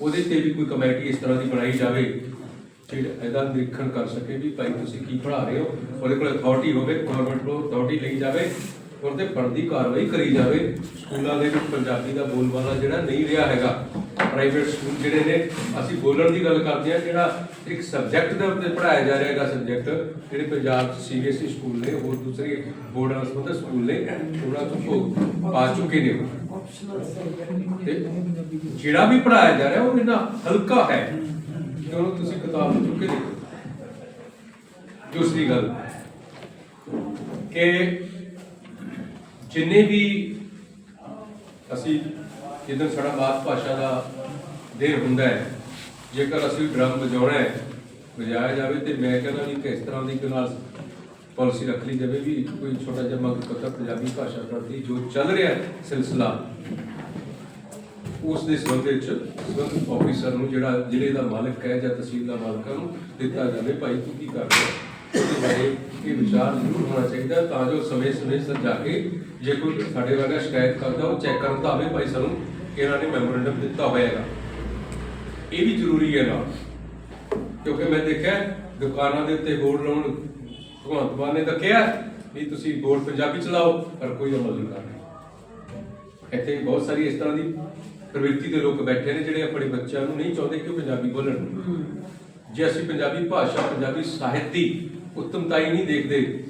ਉਹਦੇ ਤੇ ਵੀ ਕੋਈ ਕਮੇਟੀ ਇਸ ਤਰ੍ਹਾਂ ਦੀ ਬਣਾਈ ਜਾਵੇ ਕਿ ਇਹਦਾ ਨਿਰੀਖਣ ਕਰ ਸਕੇ ਵੀ ਭਾਈ ਤੁਸੀਂ ਕੀ ਪੜ੍ਹਾ ਰਹੇ ਹੋ, ਉਹਦੇ ਕੋਲ ਅਥਾਰਟੀ ਹੋਵੇ ਗਵਰਨਮੈਂਟ ਕੋਲ ਅਥਾਰਟੀ ਲਈ ਜਾਵੇ, ਉਹਦੇ ਤੇ ਕਾਰਵਾਈ ਕਰੀ ਜਾਵੇ। ਸਕੂਲਾਂ ਦੇ ਵਿੱਚ ਪੰਜਾਬੀ ਦਾ ਬੋਲਬਾਲਾ ਜਿਹੜਾ ਨਹੀਂ ਰਿਹਾ ਹੈਗਾ। ਪ੍ਰਾਈਵੇਟ ਸਕੂਲ ਜਿਹੜੇ ਨੇ, ਅਸੀਂ ਬੋਲਣ ਦੀ ਗੱਲ ਕਰਦੇ ਹਾਂ, ਜਿਹੜਾ ਇੱਕ ਸਬਜੈਕਟ ਦੇ ਉੱਤੇ ਪੜ੍ਹਾਇਆ ਜਾ ਰਿਹਾ ਹੈਗਾ ਸਬਜੈਕਟ ਜਿਹੜੇ ਪੰਜਾਬ ਸੀਬੀਐਸਈ ਸਕੂਲ ਨੇ, ਹੋਰ ਦੂਸਰੇ ਬੋਰਡ ਨਾਲ ਸੰਬੰਧਿਤ ਸਕੂਲ ਨੇ, ਉਹਨਾਂ ਤੋਂ ਭੋਗ ਪਾ ਚੁੱਕੇ ਨੇ। ਜਿਹੜਾ ਵੀ ਪੜਾਇਆ ਜਾ ਰਿਹਾ, ਉਹ ਇੰਨਾ ਹਲਕਾ ਹੈ। ਤੇ ਉਹਨੂੰ ਤੁਸੀਂ ਕਿਤਾਬ ਚੁੱਕ ਕੇ ਦੇਖੋ। ਦੂਸਰੀ ਗੱਲ ਕਿ ਜਿੰਨੇ ਵੀ ਅਸੀਂ ਜਿੱਦਣ ਸਾਡਾ ਮਾਤ ਭਾਸ਼ਾ ਦਾ ਦਿਨ ਹੁੰਦਾ ਹੈ, ਜੇਕਰ ਅਸੀਂ ਡਰਮ ਵਜਾਉਣਾ ਹੈ, ਵਜਾਇਆ ਜਾਵੇ ਤੇ ਮੈਂ ਕਹਿੰਦਾ ਵੀ ਕਿਸ ਤਰ੍ਹਾਂ ਦੀ ਕੋਈ ਨਾਲ ਪਾਲਿਸੀ ਰੱਖ ਲਈ ਜਾਵੇ ਵੀ ਕੋਈ ਛੋਟਾ ਜਿਹਾ ਮੰਗ ਪੱਤਰ ਪੰਜਾਬੀ ਭਾਸ਼ਾ ਪ੍ਰਤੀ ਜੋ ਚੱਲ ਰਿਹਾ ਸਿਲਸਿਲਾ ਉਸ ਦੇ ਸੰਬੰਧ ਵਿੱਚ ਸੰਬੰਧਿਤ ਆਫੀਸਰ ਨੂੰ ਜਿਹੜਾ ਜ਼ਿਲ੍ਹੇ ਦਾ ਮਾਲਕ ਹੈ ਜਾਂ ਤਹਿਸੀਲ ਦਾ ਮਾਲਕ ਹੈ ਦਿੱਤਾ ਜਾਵੇ, ਭਾਈ ਤੂੰ ਕੀ ਕਰ ਰਿਹਾ? ਉਹਦੇ ਬਾਰੇ ਇਹ ਵਿਚਾਰ ਜ਼ਰੂਰ ਹੋਣਾ ਚਾਹੀਦਾ ਤਾਂ ਜੋ ਸਮੇਂ ਸਮੇਂ ਸਿਰ ਜਾ ਕੇ ਜੇ ਕੋਈ ਸਾਡੇ ਵਰਗਾ ਸ਼ਿਕਾਇਤ ਕਰਦਾ, ਉਹ ਚੈੱਕ ਕਰਨ ਤਾਂ ਆਵੇ ਭਾਈ ਸਾਨੂੰ ਇਹਨਾਂ ਨੇ ਮੈਮੋਰੈਂਡਮ ਦਿੱਤਾ ਹੋਏਗਾ ਇਹ ਵੀ ਜ਼ਰੂਰੀ ਹੈ ਨਾ, ਕਿਉਂਕਿ ਮੈਂ ਦੇਖਿਆ ਦੁਕਾਨਾਂ ਦੇ ਉੱਤੇ ਬੋਰਡ ਲਾਉਣ, ਭਗਵੰਤ ਮਾਨ ਨੇ ਤਾਂ ਕਿਹਾ ਵੀ ਤੁਸੀਂ ਬੋਰਡ ਪੰਜਾਬੀ ਚਲਾਓ ਲਾਓ ਪਰ ਕੋਈ ਅਮਲ ਨਹੀਂ ਕਰ ਰਿਹਾ। ਇੱਥੇ ਬਹੁਤ ਸਾਰੀ ਇਸ ਤਰ੍ਹਾਂ ਦੀ ਪ੍ਰਵਿਰਤੀ ਦੇ ਲੋਕ ਬੈਠੇ ਨੇ ਜਿਹੜੇ ਆਪਣੇ ਬੱਚਿਆਂ ਨੂੰ ਨਹੀਂ ਚਾਹੁੰਦੇ ਕਿ ਉਹ ਪੰਜਾਬੀ ਬੋਲਣ। ਜੇ ਅਸੀਂ ਪੰਜਾਬੀ ਭਾਸ਼ਾ ਪੰਜਾਬੀ ਸਾਹਿਤ ਦੀ ਉੱਤਮਤਾਈ ਨਹੀਂ ਦੇਖਦੇ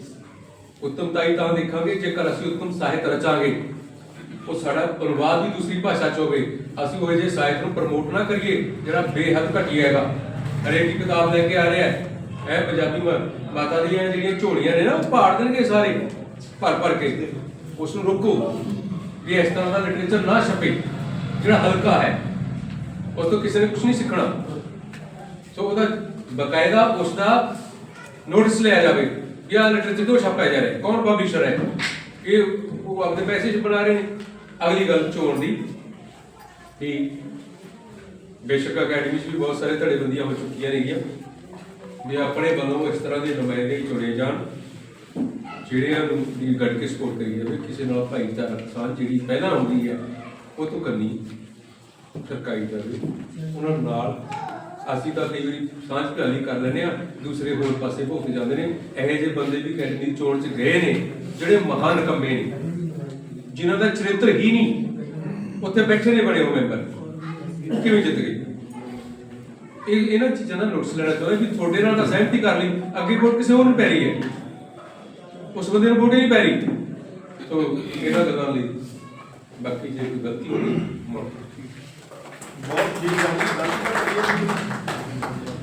ਉੱਤਮਤਾਈ ਤਾਂ ਦੇਖਾਂਗੇ ਜੇਕਰ ਅਸੀਂ ਉੱਤਮ ਸਾਹਿਤ ਰਚਾਂਗੇ। ਉਹ ਸਾਡਾ ਅਨੁਵਾਦ ਵੀ ਦੂਸਰੀ ਭਾਸ਼ਾ ਚ ਹੋਵੇ। ਅਸੀਂ ਉਹ ਜਿਹੇ ਸਾਹਿਤ ਨੂੰ ਪ੍ਰਮੋਟ ਨਾ ਕਰੀਏ ਜਿਹੜਾ ਬੇਹੱਦ ਘਟੀਆ ਹੈਗਾ। ਹਰੇਕ ਦੀ ਕਿਤਾਬ ਲੈ ਕੇ ਆ ਰਿਹਾ ਹੈ। ਇਹ ਪੰਜਾਬੀ ਮਾ- ਮਾਤਾ ਦੀਆਂ ਜਿਹੜੀਆਂ ਝੋਲੀਆਂ ਨੇ ਨਾ ਉਹ ਪਾੜ ਦੇਣਗੇ ਸਾਰੇ ਭਰ ਭਰ ਕੇ। ਉਸ ਨੂੰ ਰੋਕੋ। ਵੀ ਇਸ ਤਰ੍ਹਾਂ ਦਾ ਲਿਟਰੇਚਰ ਨਾ ਛਪੇ। ਜਿਹੜਾ ਹਲਕਾ ਹੈ। ਉਸ ਤੋਂ ਕਿਸੇ ਨੇ ਕੁਝ ਨਹੀਂ ਸਿੱਖਣਾ। ਸੋ ਉਹਦਾ ਬਕਾਇਦਾ ਉਸ ਦਾ ਨੋਟਿਸ ਲਿਆ ਜਾਵੇ ਕਿ ਆਹ ਲਿਟਰੇਚਰ ਕਿਉਂ ਛਾਪਿਆ ਜਾ ਰਿਹਾ। ਕੌਣ ਪਬਲਿਸ਼ਰ ਹੈ? ਇਹ ਉਹ ਆਪਣੇ ਪੈਸੇ ਚ ਬਣਾ ਰਹੇ ਨੇ। ਅਗਲੀ ਗੱਲ ਚੋਣ ਦੀ। ਕਿ ਬੇਸ਼ੱਕ ਅਕੈਡਮੀ 'ਚ ਵੀ ਬਹੁਤ ਸਾਰੇ ਧੜੇਬੰਦੀਆਂ ਹੋ ਚੁੱਕੀਆਂ ਨੇਗੀਆਂ। ਵੀ ਆਪਣੇ ਵੱਲੋਂ ਇਸ ਤਰ੍ਹਾਂ ਦੇ ਨੁਮਾਇੰਦੇ ਚੁਣੇ ਜਾਣ। ਜਿਹੜਿਆਂ ਨੂੰ ਦੀ ਗੱਡ ਕੇ ਸਪੋਰਟ ਕਰੀ ਜਾਵੇ। ਕਿਸੇ ਨਾਲ ਭਾਈਚਾਰਕ ਸਾਂਝ ਜਿਹੜੀ ਪਹਿਲਾਂ ਹੁੰਦੀ ਹੈ ਉਹ ਤੋਂ ਕਰਨੀ ਸਰਕਾਈ ਜਾਵੇ ਉਹਨਾਂ ਨਾਲ ਅਸੀਂ ਤਾਂ ਕਈ ਵਾਰੀ ਸਾਂਝ ਭਿਆਲੀ ਕਰ ਲੈਂਦੇ ਆ ਦੂਸਰੇ ਹੋਰ ਪਾਸੇ ਭੁਗਤ ਜਾਂਦੇ ਨੇ। ਇਹੋ ਜਿਹੇ ਬੰਦੇ ਵੀ ਅਕੈਡਮੀ ਚੋਣ 'ਚ ਗਏ ਨੇ, ਜਿਹੜੇ ਮਹਾਨ ਕੰਮੇ ਨੇ, ਜਿਨ੍ਹਾਂ ਦਾ ਚਰਿੱਤਰ ਹੀ ਨਹੀਂ। ਉੱਥੇ ਬੈਠੇ ਨੇ ਬੜੇ ਹੋ ਮੈਂਬਰ। ਕਿਵੇਂ ਜਿੱਤ ਗਏ? ਇਹ ਇਹਨਾਂ ਚੀਜ਼ਾਂ ਦਾ ਨੋਟਿਸ ਲੈਣਾ ਚਾਹੁੰਦਾ ਵੀ ਤੁਹਾਡੇ ਨਾਲ ਤਾਂ ਸਹਿਮਤੀ ਕਰ ਲਈ। ਅੱਗੇ ਵੋਟ ਕਿਸੇ ਹੋਰ ਨੂੰ ਪੈ ਰਹੀ ਹੈ। ਉਸ ਬੰਦੇ ਨੂੰ ਵੋਟ ਹੀ ਨਹੀਂ ਪੈ ਰਹੀ। ਸੋ ਇਹਨਾਂ ਗੱਲਾਂ ਲਈ ਬਾਕੀ ਜੇ ਕੋਈ ਗਲਤੀ ਹੋਈ ਮਾਫ ਬਹੁਤ ਜੀ ਗੱਲ ਕਰ ਰਹੀ